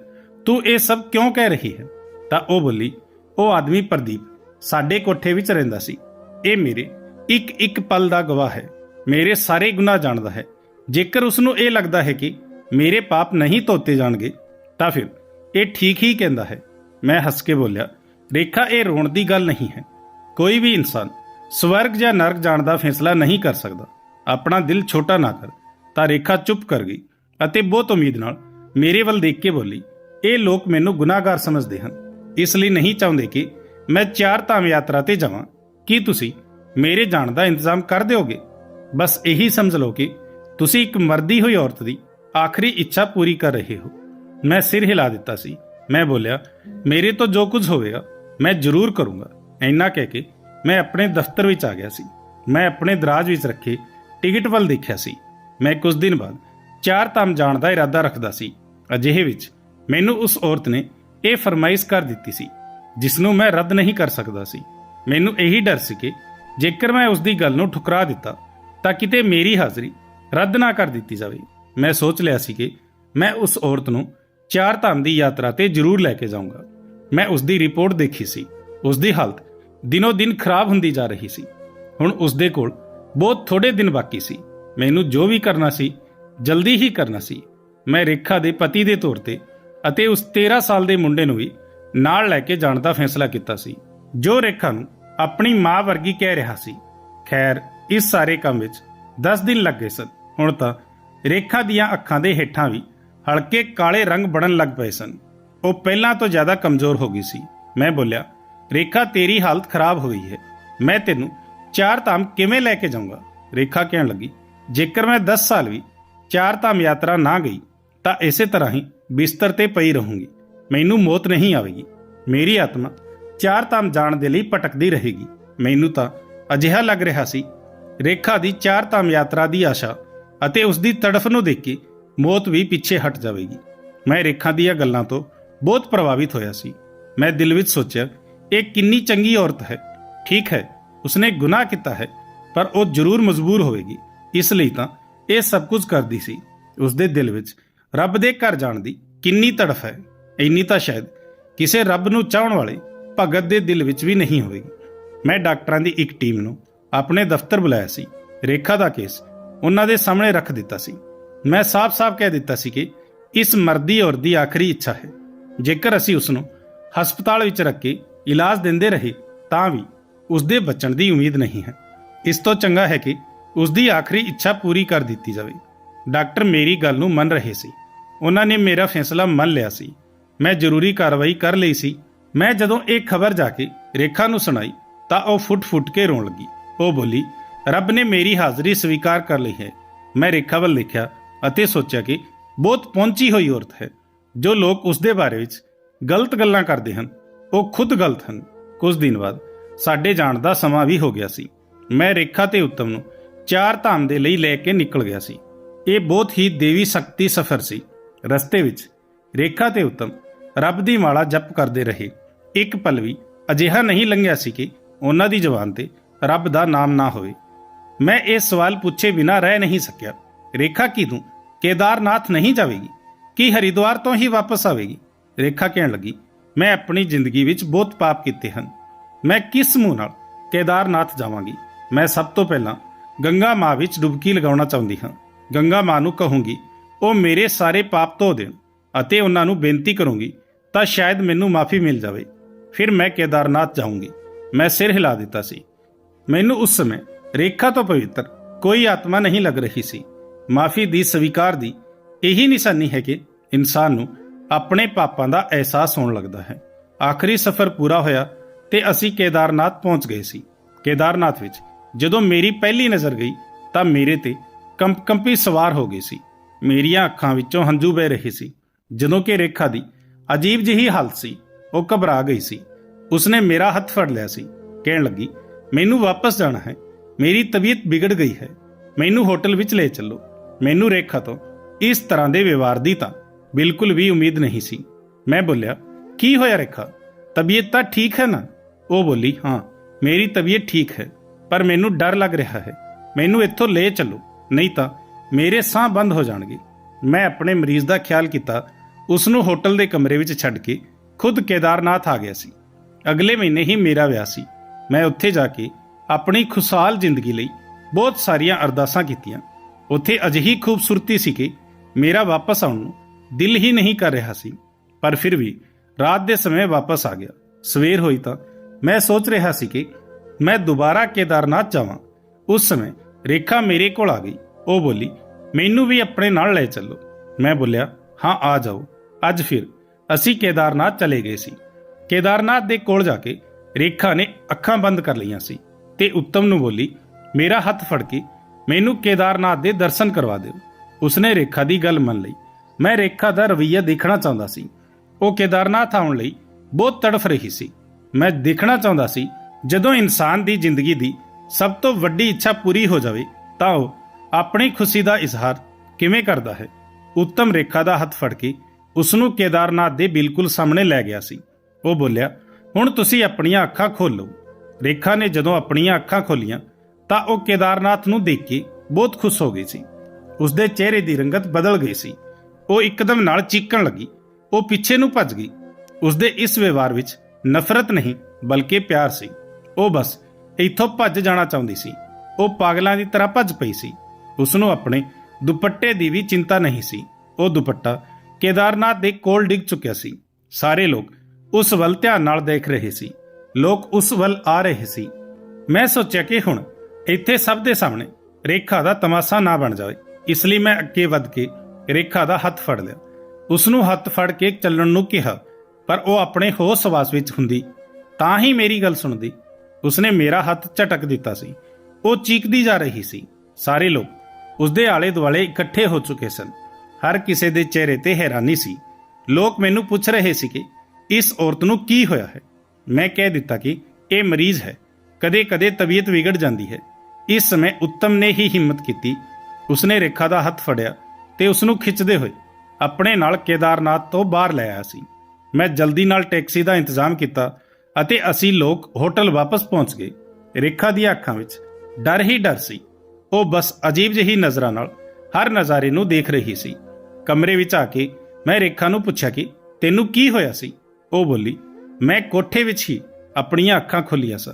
A: ਤੂੰ ਇਹ ਸਭ ਕਿਉਂ ਕਹਿ ਰਹੀ ਹੈ? ਤਾਂ ਉਹ ਬੋਲੀ, ਉਹ ਆਦਮੀ ਪ੍ਰਦੀਪ ਸਾਡੇ ਕੋਠੇ ਵਿੱਚ ਰਹਿੰਦਾ ਸੀ। ਇਹ ਮੇਰੇ ਇੱਕ ਇੱਕ ਪਲ ਦਾ ਗਵਾਹ ਹੈ। ਮੇਰੇ ਸਾਰੇ ਗੁਨਾਹ ਜਾਣਦਾ ਹੈ। ਜੇਕਰ ਉਸ ਨੂੰ ਇਹ ਲੱਗਦਾ ਹੈ ਕਿ ਮੇਰੇ ਪਾਪ ਨਹੀਂ ਧੋਤੇ ਜਾਣਗੇ, ਤਾਂ ਫਿਰ ਇਹ ਠੀਕ ਹੀ ਕਹਿੰਦਾ ਹੈ। ਮੈਂ ਹੱਸ ਕੇ ਬੋਲਿਆ, ਰੇਖਾ, ਇਹ ਰੋਣ ਦੀ ਗੱਲ ਨਹੀਂ ਹੈ। ਕੋਈ ਵੀ ਇਨਸਾਨ ਸਵਰਗ ਜਾਂ ਨਰਕ ਜਾਣ ਦਾ ਫੈਸਲਾ ਨਹੀਂ ਕਰ ਸਕਦਾ। ਆਪਣਾ ਦਿਲ ਛੋਟਾ ਨਾ ਕਰ, ਤਾਂ ਰੇਖਾ ਚੁੱਪ ਕਰ ਗਈ ਅਤੇ ਬਹੁਤ ਉਮੀਦ ਨਾਲ ਮੇਰੇ ਵੱਲ ਦੇਖ ਕੇ ਬੋਲੀ, ਇਹ ਲੋਕ ਮੈਨੂੰ ਗੁਨਾਹਗਾਰ ਸਮਝਦੇ ਹਨ। ਇਸ ਲਈ ਨਹੀਂ ਚਾਹੁੰਦੇ ਕਿ ਮੈਂ ਚਾਰ ਧਾਮ ਯਾਤਰਾ ਤੇ ਜਾਵਾਂ। ਕੀ ਤੁਸੀਂ ਮੇਰੇ ਜਾਣ ਦਾ ਇੰਤਜ਼ਾਮ ਕਰ ਦਿਓਗੇ? ਬਸ ਇਹੀ ਸਮਝ ਲਓ ਕਿ ਤੁਸੀਂ ਇੱਕ ਮਰਦੀ ਹੋਈ ਔਰਤ ਦੀ ਆਖਰੀ ਇੱਛਾ ਪੂਰੀ ਕਰ ਰਹੇ ਹੋ। ਮੈਂ ਸਿਰ ਹਿਲਾ ਦਿੱਤਾ ਸੀ। ਮੈਂ ਬੋਲਿਆ, ਮੇਰੇ ਤੋਂ ਜੋ ਕੁਝ ਹੋਵੇਗਾ, ਮੈਂ ਜ਼ਰੂਰ ਕਰੂੰਗਾ। ਇੰਨਾ ਕਹਿ ਕੇ ਮੈਂ ਆਪਣੇ ਦਫ਼ਤਰ ਵਿੱਚ ਆ ਗਿਆ ਸੀ। ਮੈਂ ਆਪਣੇ ਦਰਾਜ ਵਿੱਚ ਰੱਖੇ ਟਿਕਟ ਵੱਲ ਦੇਖਿਆ ਸੀ। ਮੈਂ ਕੁਝ ਦਿਨ ਬਾਅਦ ਚਾਰ ਧਾਮ ਜਾਣ ਦਾ ਇਰਾਦਾ ਰੱਖਦਾ ਸੀ। ਅਜਿਹੇ ਵਿੱਚ ਮੈਨੂੰ ਉਸ ਔਰਤ ਨੇ ਇਹ ਫਰਮਾਇਸ਼ ਕਰ ਦਿੱਤੀ ਸੀ, ਜਿਸ ਨੂੰ ਮੈਂ ਰੱਦ ਨਹੀਂ ਕਰ ਸਕਦਾ ਸੀ। ਮੈਨੂੰ ਇਹੀ ਡਰ ਸੀ ਕਿ ਜੇਕਰ ਮੈਂ ਉਸ ਦੀ ਗੱਲ ਨੂੰ ਠੁਕਰਾ ਦਿੱਤਾ ਤਾਂ ਕਿਤੇ ਮੇਰੀ ਹਾਜ਼ਰੀ ਰੱਦ ਨਾ ਕਰ ਦਿੱਤੀ ਜਾਵੇ। ਮੈਂ ਸੋਚ ਲਿਆ ਸੀ ਕਿ ਮੈਂ ਉਸ ਔਰਤ ਨੂੰ ਚਾਰ ਧਾਮ ਦੀ ਯਾਤਰਾ ਤੇ ਜ਼ਰੂਰ ਲੈ ਕੇ ਜਾਊਂਗਾ। ਮੈਂ ਉਸ ਦੀ ਰਿਪੋਰਟ ਦੇਖੀ ਸੀ। ਉਸ ਦੀ ਹਾਲਤ ਦਿਨੋ ਦਿਨ ਖਰਾਬ ਹੁੰਦੀ ਜਾ ਰਹੀ ਸੀ। ਹੁਣ ਉਸ ਦੇ ਕੋਲ ਬਹੁਤ ਥੋੜੇ ਦਿਨ ਬਾਕੀ ਸੀ। ਮੈਨੂੰ ਜੋ ਵੀ ਕਰਨਾ ਸੀ, ਜਲਦੀ ਹੀ ਕਰਨਾ ਸੀ। ਮੈਂ ਰੇਖਾ ਦੇ ਪਤੀ ਦੇ ਤੌਰ ਤੇ ਅਤੇ ਉਸ 13 ਸਾਲ ਦੇ ਮੁੰਡੇ ਨੂੰ ਵੀ ਨਾਲ ਲੈ ਕੇ ਜਾਣ ਦਾ ਫੈਸਲਾ ਕੀਤਾ ਸੀ। ਜੋ ਰੇਖਾ ਨੂੰ ਆਪਣੀ ਮਾਂ ਵਰਗੀ ਕਹਿ ਰਿਹਾ ਸੀ, ਖੈਰ ਇਸ ਸਾਰੇ ਕੰਮ ਵਿੱਚ 10 ਦਿਨ ਲੱਗ ਗਏ ਸਨ। ਹੁਣ ਤਾਂ ਰੇਖਾ ਦੀਆਂ ਅੱਖਾਂ ਦੇ ਹੇਠਾਂ ਵੀ ਹਲਕੇ ਕਾਲੇ ਰੰਗ ਬਣਨ ਲੱਗ ਪਏ ਸਨ। ਉਹ ਪਹਿਲਾਂ ਤੋਂ ਜ਼ਿਆਦਾ ਕਮਜ਼ੋਰ ਹੋ ਗਈ ਸੀ। ਮੈਂ ਬੋਲਿਆ, ਰੇਖਾ, ਤੇਰੀ ਹਾਲਤ ਖਰਾਬ ਹੋ ਗਈ ਹੈ। ਮੈਂ ਤੈਨੂੰ ਚਾਰ ਧਾਮ ਕਿਵੇਂ ਲੈ ਕੇ ਜਾਊਂਗਾ? ਰੇਖਾ ਕਹਿਣ ਲੱਗੀ, ਜੇਕਰ ਮੈਂ 10 ਸਾਲ ਵੀ ਚਾਰ ਧਾਮ ਯਾਤਰਾ ਨਾ ਗਈ, ਤਾਂ ਇਸੇ ਤਰ੍ਹਾਂ ਹੀ ਬਿਸਤਰ ਤੇ ਪਈ ਰਹੂੰਗੀ। ਮੈਨੂੰ ਮੌਤ ਨਹੀਂ ਆਵੇਗੀ। ਮੇਰੀ ਆਤਮਾ ਚਾਰ ਧਾਮ ਜਾਣ ਦੇ ਲਈ ਭਟਕਦੀ ਰਹੇਗੀ। ਮੈਨੂੰ ਤਾਂ ਅਜਿਹਾ ਲੱਗ ਰਿਹਾ ਸੀ ਰੇਖਾ ਦੀ ਚਾਰ ਧਾਮ ਯਾਤਰਾ ਦੀ ਆਸ਼ਾ ਅਤੇ ਉਸ ਦੀ ਤੜਫ ਨੂੰ ਦੇਖ ਕੇ ਮੌਤ ਵੀ ਪਿੱਛੇ ਹਟ ਜਾਵੇਗੀ। ਮੈਂ ਰੇਖਾ ਦੀਆਂ ਗੱਲਾਂ ਤੋਂ ਬਹੁਤ ਪ੍ਰਭਾਵਿਤ ਹੋਇਆ ਸੀ। ਮੈਂ ਦਿਲ ਵਿੱਚ ਸੋਚਿਆ, ਇਹ ਕਿੰਨੀ ਚੰਗੀ ਔਰਤ ਹੈ। ਠੀਕ ਹੈ, ਉਸਨੇ ਗੁਨਾਹ ਕੀਤਾ ਹੈ, ਪਰ ਉਹ ਜ਼ਰੂਰ ਮਜਬੂਰ ਹੋਵੇਗੀ। ਇਸ ਲਈ ਤਾਂ ਇਹ ਸਭ ਕੁਝ ਕਰਦੀ ਸੀ। ਉਸ ਦੇ ਦਿਲ ਵਿੱਚ ਰੱਬ ਦੇ ਘਰ ਜਾਣ ਦੀ ਕਿੰਨੀ ਤੜਫ ਹੈ। ਇੰਨੀ ਤਾਂ ਸ਼ਾਇਦ ਕਿਸੇ ਰੱਬ ਨੂੰ ਚਾਹਣ ਵਾਲੇ ਭਗਤ ਦੇ ਦਿਲ ਵਿੱਚ ਵੀ ਨਹੀਂ ਹੋਵੇਗੀ। ਮੈਂ ਡਾਕਟਰਾਂ ਦੀ ਇੱਕ ਟੀਮ ਨੂੰ ਆਪਣੇ ਦਫ਼ਤਰ ਬੁਲਾਇਆ ਸੀ। ਰੇਖਾ ਦਾ ਕੇਸ ਉਹਨਾਂ ਦੇ ਸਾਹਮਣੇ ਰੱਖ ਦਿੱਤਾ ਸੀ। ਮੈਂ ਸਾਫ਼-ਸਾਫ਼ ਕਹਿ ਦਿੱਤਾ ਸੀ ਕਿ ਇਸ ਮਰਦੀ ਔਰਤ ਦੀ ਆਖਰੀ ਇੱਛਾ ਹੈ। ਜੇਕਰ ਅਸੀਂ ਉਸ ਨੂੰ ਹਸਪਤਾਲ ਵਿੱਚ ਰੱਖ ਕੇ ਇਲਾਜ ਦਿੰਦੇ ਰਹੇ, ਤਾਂ ਵੀ ਉਸ ਦੇ ਬਚਣ ਦੀ ਉਮੀਦ ਨਹੀਂ ਹੈ। ਇਸ ਤੋਂ ਚੰਗਾ ਹੈ ਕਿ ਉਸ ਦੀ ਆਖਰੀ ਇੱਛਾ ਪੂਰੀ ਕਰ ਦਿੱਤੀ ਜਾਵੇ। ਡਾਕਟਰ ਮੇਰੀ ਗੱਲ ਨੂੰ ਮੰਨ ਰਹੇ ਸੀ। ਉਹਨਾਂ ਨੇ ਮੇਰਾ ਫੈਸਲਾ ਮੰਨ ਲਿਆ ਸੀ। ਮੈਂ ਜ਼ਰੂਰੀ ਕਾਰਵਾਈ ਕਰ ਲਈ ਸੀ। ਮੈਂ ਜਦੋਂ ਇਹ ਖਬਰ ਜਾ ਕੇ ਰੇਖਾ ਨੂੰ ਸੁਣਾਈ, ਤਾਂ ਉਹ ਫੁੱਟ-ਫੁੱਟ ਕੇ ਰੋਣ ਲੱਗੀ। ਉਹ ਬੋਲੀ, ਰੱਬ ਨੇ ਮੇਰੀ ਹਾਜ਼ਰੀ ਸਵੀਕਾਰ ਕਰ ਲਈ ਹੈ। ਮੈਂ ਰੇਖਾ ਵੱਲ ਦੇਖਿਆ ਅਤੇ ਸੋਚਿਆ ਕਿ ਬਹੁਤ ਪਹੁੰਚੀ ਹੋਈ ਔਰਤ ਹੈ, ਜੋ ਲੋਕ ਉਸ ਦੇ ਬਾਰੇ ਵਿੱਚ ਗਲਤ ਗੱਲਾਂ ਕਰਦੇ ਹਨ। ਉਹ ਖੁਦ ਗਲਤ ਹਨ। ਕੁਝ ਦਿਨ ਬਾਅਦ ਸਾਡੇ ਜਾਣ ਦਾ ਸਮਾਂ ਵੀ ਹੋ ਗਿਆ ਸੀ। ਮੈਂ ਰੇਖਾ ਤੇ ਉੱਤਮ ਨੂੰ ਚਾਰ ਧਾਮ ਦੇ ਲਈ ਲੈ ਕੇ ਨਿਕਲ ਗਿਆ ਸੀ। ਇਹ ਬਹੁਤ ਹੀ ਦੇਵੀ ਸ਼ਕਤੀ ਸਫ਼ਰ ਸੀ। ਰਸਤੇ ਵਿੱਚ ਰੇਖਾ ਤੇ ਉੱਤਮ ਰੱਬ ਦੀ ਮਾਲਾ ਜਪ ਕਰਦੇ ਰਹੇ। ਇੱਕ ਪਲ ਵੀ ਅਜਿਹਾ ਨਹੀਂ ਲੰਘਿਆ ਸੀ ਕਿ ਉਹਨਾਂ ਦੀ ਜ਼ੁਬਾਨ ਤੇ ਰੱਬ ਦਾ ਨਾਮ ਨਾ ਹੋਵੇ। ਮੈਂ ਇਹ ਸਵਾਲ ਪੁੱਛੇ ਬਿਨਾਂ ਰਹਿ ਨਹੀਂ ਸਕਿਆ। ਰੇਖਾ ਕੀ ਤੂੰ ਕੇਦਾਰਨਾਥ ਨਹੀਂ ਜਾਵੇਗੀ। ਕੀ ਹਰਿਦੁਆਰ ਤੋਂ ਹੀ ਵਾਪਸ ਆਵੇਗੀ? ਰੇਖਾ ਕਹਿਣ ਲੱਗੀ, ਮੈਂ ਆਪਣੀ ਜ਼ਿੰਦਗੀ ਵਿੱਚ ਬਹੁਤ ਪਾਪ ਕੀਤੇ ਹਨ। ਮੈਂ ਕਿਸ ਮੂੰਹ ਨਾਲ ਕੇਦਾਰਨਾਥ ਜਾਵਾਂਗੀ? ਮੈਂ ਸਭ ਤੋਂ ਪਹਿਲਾਂ ਗੰਗਾ ਮਾਂ ਵਿੱਚ ਡੁਬਕੀ ਲਗਾਉਣਾ ਚਾਹੁੰਦੀ ਹਾਂ। ਗੰਗਾ ਮਾਂ ਨੂੰ ਕਹੂੰਗੀ, ਉਹ ਮੇਰੇ ਸਾਰੇ ਪਾਪ ਧੋ ਦੇਣ ਅਤੇ ਉਹਨਾਂ ਨੂੰ ਬੇਨਤੀ ਕਰੂੰਗੀ, ਤਾਂ ਸ਼ਾਇਦ ਮੈਨੂੰ ਮਾਫੀ ਮਿਲ ਜਾਵੇ। ਫਿਰ ਮੈਂ ਕੇਦਾਰਨਾਥ ਜਾਊਂਗੀ। ਮੈਂ ਸਿਰ ਹਿਲਾ ਦਿੱਤਾ ਸੀ। ਮੈਨੂੰ ਉਸ ਸਮੇਂ ਰੇਖਾ ਤੋਂ ਪਵਿੱਤਰ ਕੋਈ ਆਤਮਾ ਨਹੀਂ ਲੱਗ ਰਹੀ ਸੀ। ਮਾਫੀ ਦੀ ਸਵੀਕਾਰ ਦੀ ਇਹੀ ਨਿਸ਼ਾਨੀ ਹੈ ਕਿ ਇਨਸਾਨ ਨੂੰ ਆਪਣੇ ਪਾਪਾਂ ਦਾ ਅਹਿਸਾਸ ਹੋਣ ਲੱਗਦਾ ਹੈ। ਆਖਰੀ ਸਫ਼ਰ ਪੂਰਾ ਹੋਇਆ ਤੇ ਅਸੀਂ ਕੇਦਾਰਨਾਥ ਪਹੁੰਚ ਗਏ ਸੀ। ਕੇਦਾਰਨਾਥ ਵਿੱਚ ਜਦੋਂ ਮੇਰੀ ਪਹਿਲੀ ਨਜ਼ਰ ਗਈ ਤਾਂ ਮੇਰੇ ਤੇ ਕੰਪਕੰਪੀ ਸਵਾਰ ਹੋ ਗਈ ਸੀ। ਮੇਰੀਆਂ ਅੱਖਾਂ ਵਿੱਚੋਂ ਹੰਝੂ ਵਹਿ ਰਹੇ ਸੀ। ਜਦੋਂ ਕਿ ਰੇਖਾ ਦੀ ਅਜੀਬ ਜਿਹੀ ਹਾਲਤ ਸੀ, ਉਹ ਘਬਰਾ ਗਈ ਸੀ। ਉਸਨੇ ਮੇਰਾ ਹੱਥ ਫੜ ਲਿਆ ਸੀ। ਕਹਿਣ ਲੱਗੀ ਮੈਨੂੰ ਵਾਪਸ ਜਾਣਾ ਹੈ। ਮੇਰੀ ਤਬੀਅਤ ਵਿਗੜ ਗਈ ਹੈ। ਮੈਨੂੰ ਹੋਟਲ ਵਿੱਚ ਲੈ ਚੱਲੋ। ਮੈਨੂੰ ਰੇਖਾ ਤੋਂ ਇਸ ਤਰ੍ਹਾਂ ਦੇ ਵਿਵਹਾਰ ਦੀ ਤਾਂ ਬਿਲਕੁਲ ਵੀ ਉਮੀਦ ਨਹੀਂ ਸੀ। ਮੈਂ ਬੋਲਿਆ, ਕੀ ਹੋਇਆ ਰੇਖਾ? ਤਬੀਅਤ ਤਾਂ ਠੀਕ ਹੈ ਨਾ? ਉਹ ਬੋਲੀ, ਹਾਂ, ਮੇਰੀ ਤਬੀਅਤ ਠੀਕ ਹੈ, ਪਰ ਮੈਨੂੰ ਡਰ ਲੱਗ ਰਿਹਾ ਹੈ। ਮੈਨੂੰ ਇੱਥੋਂ ਲੈ ਚੱਲੋ, ਨਹੀਂ ਤਾਂ ਮੇਰੇ ਸਾਹ ਬੰਦ ਹੋ ਜਾਣਗੇ। ਮੈਂ ਆਪਣੇ ਮਰੀਜ਼ ਦਾ ਖਿਆਲ ਕੀਤਾ। ਉਸ ਨੂੰ ਹੋਟਲ ਦੇ ਕਮਰੇ ਵਿੱਚ ਛੱਡ ਕੇ ਖੁਦ ਕੇਦਾਰਨਾਥ ਆ ਗਿਆ ਸੀ। ਅਗਲੇ ਮਹੀਨੇ ਹੀ ਮੇਰਾ ਵਿਆਹ ਸੀ। ਮੈਂ ਉੱਥੇ ਜਾ ਕੇ ਆਪਣੀ ਖੁਸ਼ਹਾਲ ਜ਼ਿੰਦਗੀ ਲਈ ਬਹੁਤ ਸਾਰੀਆਂ ਅਰਦਾਸਾਂ ਕੀਤੀਆਂ। ਉੱਥੇ ਅਜਿਹੀ ਖੂਬਸੂਰਤੀ ਸੀ ਕਿ ਮੇਰਾ ਵਾਪਸ ਆਉਣ ਨੂੰ ਦਿਲ ਹੀ ਨਹੀਂ ਕਰ ਰਿਹਾ ਸੀ, ਪਰ ਫਿਰ ਵੀ ਰਾਤ ਦੇ ਸਮੇਂ ਵਾਪਸ ਆ ਗਿਆ। ਸਵੇਰ ਹੋਈ ਤਾਂ ਮੈਂ ਸੋਚ ਰਿਹਾ ਸੀ ਕਿ ਮੈਂ ਦੁਬਾਰਾ ਕੇਦਾਰਨਾਥ ਜਾਵਾਂ। ਉਸ ਸਮੇਂ ਰੇਖਾ ਮੇਰੇ ਕੋਲ ਆ ਗਈ। ਉਹ ਬੋਲੀ, ਮੈਨੂੰ ਵੀ ਆਪਣੇ ਨਾਲ ਲੈ ਚੱਲੋ। ਮੈਂ ਬੋਲਿਆ, ਹਾਂ, ਆ ਜਾਓ। ਅੱਜ ਫਿਰ ਅਸੀਂ ਕੇਦਾਰਨਾਥ ਚਲੇ ਗਏ ਸੀ। ਕੇਦਾਰਨਾਥ ਦੇ ਕੋਲ ਜਾ ਕੇ ਰੇਖਾ ਨੇ ਅੱਖਾਂ ਬੰਦ ਕਰ ਲਈਆਂ ਸੀ ਤੇ ਉੱਤਮ ਨੂੰ ਬੋਲੀ, ਮੇਰਾ ਹੱਥ ਫੜ ਕੇ ਮੈਨੂੰ ਕੇਦਾਰਨਾਥ ਦੇ ਦਰਸ਼ਨ ਕਰਵਾ ਦਿਓ। ਉਸਨੇ ਰੇਖਾ ਦੀ ਗੱਲ ਮੰਨ ਲਈ। ਮੈਂ ਰੇਖਾ ਦਾ ਰਵੱਈਆ ਦੇਖਣਾ ਚਾਹੁੰਦਾ ਸੀ। ਉਹ ਕੇਦਾਰਨਾਥ ਆਉਣ ਲਈ ਬਹੁਤ ਤੜਫ ਰਹੀ ਸੀ। ਮੈਂ ਦੇਖਣਾ ਚਾਹੁੰਦਾ ਸੀ, ਜਦੋਂ ਇਨਸਾਨ ਦੀ ਜ਼ਿੰਦਗੀ ਦੀ ਸਭ ਤੋਂ ਵੱਡੀ ਇੱਛਾ ਪੂਰੀ ਹੋ ਜਾਵੇ, ਤਾਂ ਉਹ ਆਪਣੀ ਖੁਸ਼ੀ ਦਾ ਇਜ਼ਹਾਰ ਕਿਵੇਂ ਕਰਦਾ ਹੈ? ਉੱਤਮ ਰੇਖਾ ਦਾ ਹੱਥ ਫੜ ਕੇ ਉਸ ਨੂੰ ਕੇਦਾਰਨਾਥ ਦੇ ਬਿਲਕੁਲ ਸਾਹਮਣੇ ਲੈ ਗਿਆ ਸੀ। ਉਹ ਬੋਲਿਆ ਹੁਣ ਤੁਸੀਂ ਆਪਣੀਆਂ ਅੱਖਾਂ ਖੋਲੋ। ਰੇਖਾ ਨੇ ਜਦੋਂ ਆਪਣੀਆਂ ਅੱਖਾਂ ਖੋਲੀਆਂ, ਤਾਂ ਉਹ ਕੇਦਾਰਨਾਥ ਨੂੰ ਦੇਖ ਕੇ ਬਹੁਤ ਖੁਸ਼ ਹੋ ਗਈ ਸੀ। ਉਸਦੇ ਚਿਹਰੇ ਦੀ ਰੰਗਤ ਬਦਲ ਗਈ ਸੀ। ਉਹ ਇੱਕਦਮ ਨਾਲ ਚੀਕਣ ਲੱਗੀ। ਉਹ ਪਿੱਛੇ ਨੂੰ ਭੱਜ ਗਈ। ਉਸਦੇ ਇਸ ਵਿਵਹਾਰ ਵਿੱਚ ਨਫ਼ਰਤ ਨਹੀਂ, ਬਲਕਿ ਪਿਆਰ ਸੀ। ਉਹ ਬਸ ਇੱਥੋਂ ਭੱਜ ਜਾਣਾ ਚਾਹੁੰਦੀ ਸੀ। ਉਹ ਪਾਗਲਾਂ ਦੀ ਤਰ੍ਹਾਂ ਭੱਜ ਪਈ ਸੀ। ਉਸ ਨੂੰ ਆਪਣੇ ਦੁਪੱਟੇ ਦੀ ਵੀ ਚਿੰਤਾ ਨਹੀਂ ਸੀ। ਉਹ ਦੁਪੱਟਾ ਕੇਦਾਰਨਾਥ ਦੇ ਕੋਲ ਡਿੱਗ ਚੁੱਕਿਆ ਸੀ। ਸਾਰੇ ਲੋਕ ਉਸ ਵੱਲ ਧਿਆਨ ਨਾਲ ਦੇਖ ਰਹੇ ਸੀ। ਲੋਕ ਉਸ ਵੱਲ ਆ ਰਹੇ ਸੀ। ਮੈਂ ਸੋਚਿਆ ਕਿ ਹੁਣ ਇੱਥੇ ਸਭ ਦੇ ਸਾਹਮਣੇ ਰੇਖਾ ਦਾ ਤਮਾਸ਼ਾ ਨਾ ਬਣ ਜਾਵੇ। ਇਸ ਲਈ ਮੈਂ ਅੱਗੇ ਵੱਧ ਕੇ ਰੇਖਾ ਦਾ ਹੱਥ ਫੜ ਲਿਆ। ਉਸ ਨੂੰ ਹੱਥ ਫੜ ਕੇ ਚੱਲਣ ਨੂੰ ਕਿਹਾ, ਪਰ ਉਹ ਆਪਣੇ ਹੋਸ਼ ਹਵਾਸ ਵਿੱਚ ਹੁੰਦੀ, ਤਾਂ ਹੀ ਮੇਰੀ ਗੱਲ ਸੁਣਦੀ। ਉਸਨੇ ਮੇਰਾ ਹੱਥ ਝਟਕ ਦਿੱਤਾ ਸੀ। ਉਹ ਚੀਕਦੀ ਜਾ ਰਹੀ ਸੀ। ਸਾਰੇ ਲੋਕ ਉਸਦੇ ਆਲੇ ਦੁਆਲੇ ਇਕੱਠੇ ਹੋ ਚੁੱਕੇ ਸਨ। ਹਰ ਕਿਸੇ ਦੇ ਚਿਹਰੇ ਤੇ ਹੈਰਾਨੀ ਸੀ। ਲੋਕ ਮੈਨੂੰ ਪੁੱਛ ਰਹੇ ਸੀ ਕਿ ਇਸ ਔਰਤ ਨੂੰ ਕੀ ਹੋਇਆ ਹੈ? ਮੈਂ ਕਹਿ ਦਿੱਤਾ ਕਿ ਇਹ ਮਰੀਜ਼ ਹੈ। ਕਦੇ-ਕਦੇ ਤਬੀਅਤ ਵਿਗੜ ਜਾਂਦੀ ਹੈ। ਇਸ ਸਮੇਂ ਉੱਤਮ ਨੇ ਹੀ ਹਿੰਮਤ ਕੀਤੀ। ਉਸਨੇ ਰੇਖਾ ਦਾ ਹੱਥ ਫੜਿਆ ਤੇ ਉਸ ਨੂੰ ਖਿੱਚਦੇ ਹੋਏ ਆਪਣੇ ਨਾਲ ਕੇਦਾਰਨਾਥ ਤੋਂ ਬਾਹਰ ਲੈ ਆਇਆ ਸੀ। ਮੈਂ ਜਲਦੀ ਨਾਲ ਟੈਕਸੀ ਦਾ ਇੰਤਜ਼ਾਮ ਕੀਤਾ ਅਤੇ ਅਸੀਂ ਲੋਕ ਹੋਟਲ ਵਾਪਸ ਪਹੁੰਚ ਗਏ। ਰੇਖਾ ਦੀਆਂ ਅੱਖਾਂ ਵਿੱਚ ਡਰ ਹੀ ਡਰ ਸੀ। ਉਹ ਬਸ ਅਜੀਬ ਜਿਹੀ ਨਜ਼ਰਾਂ ਨਾਲ ਹਰ ਨਜ਼ਾਰੇ ਨੂੰ ਦੇਖ ਰਹੀ ਸੀ। ਕਮਰੇ ਵਿੱਚ ਆ ਕੇ ਮੈਂ ਰੇਖਾ ਨੂੰ ਪੁੱਛਿਆ ਕਿ ਤੈਨੂੰ ਕੀ ਹੋਇਆ ਸੀ? ਉਹ ਬੋਲੀ, ਮੈਂ ਕੋਠੇ ਵਿੱਚ ਹੀ ਆਪਣੀਆਂ ਅੱਖਾਂ ਖੋਲੀਆਂ ਸਨ।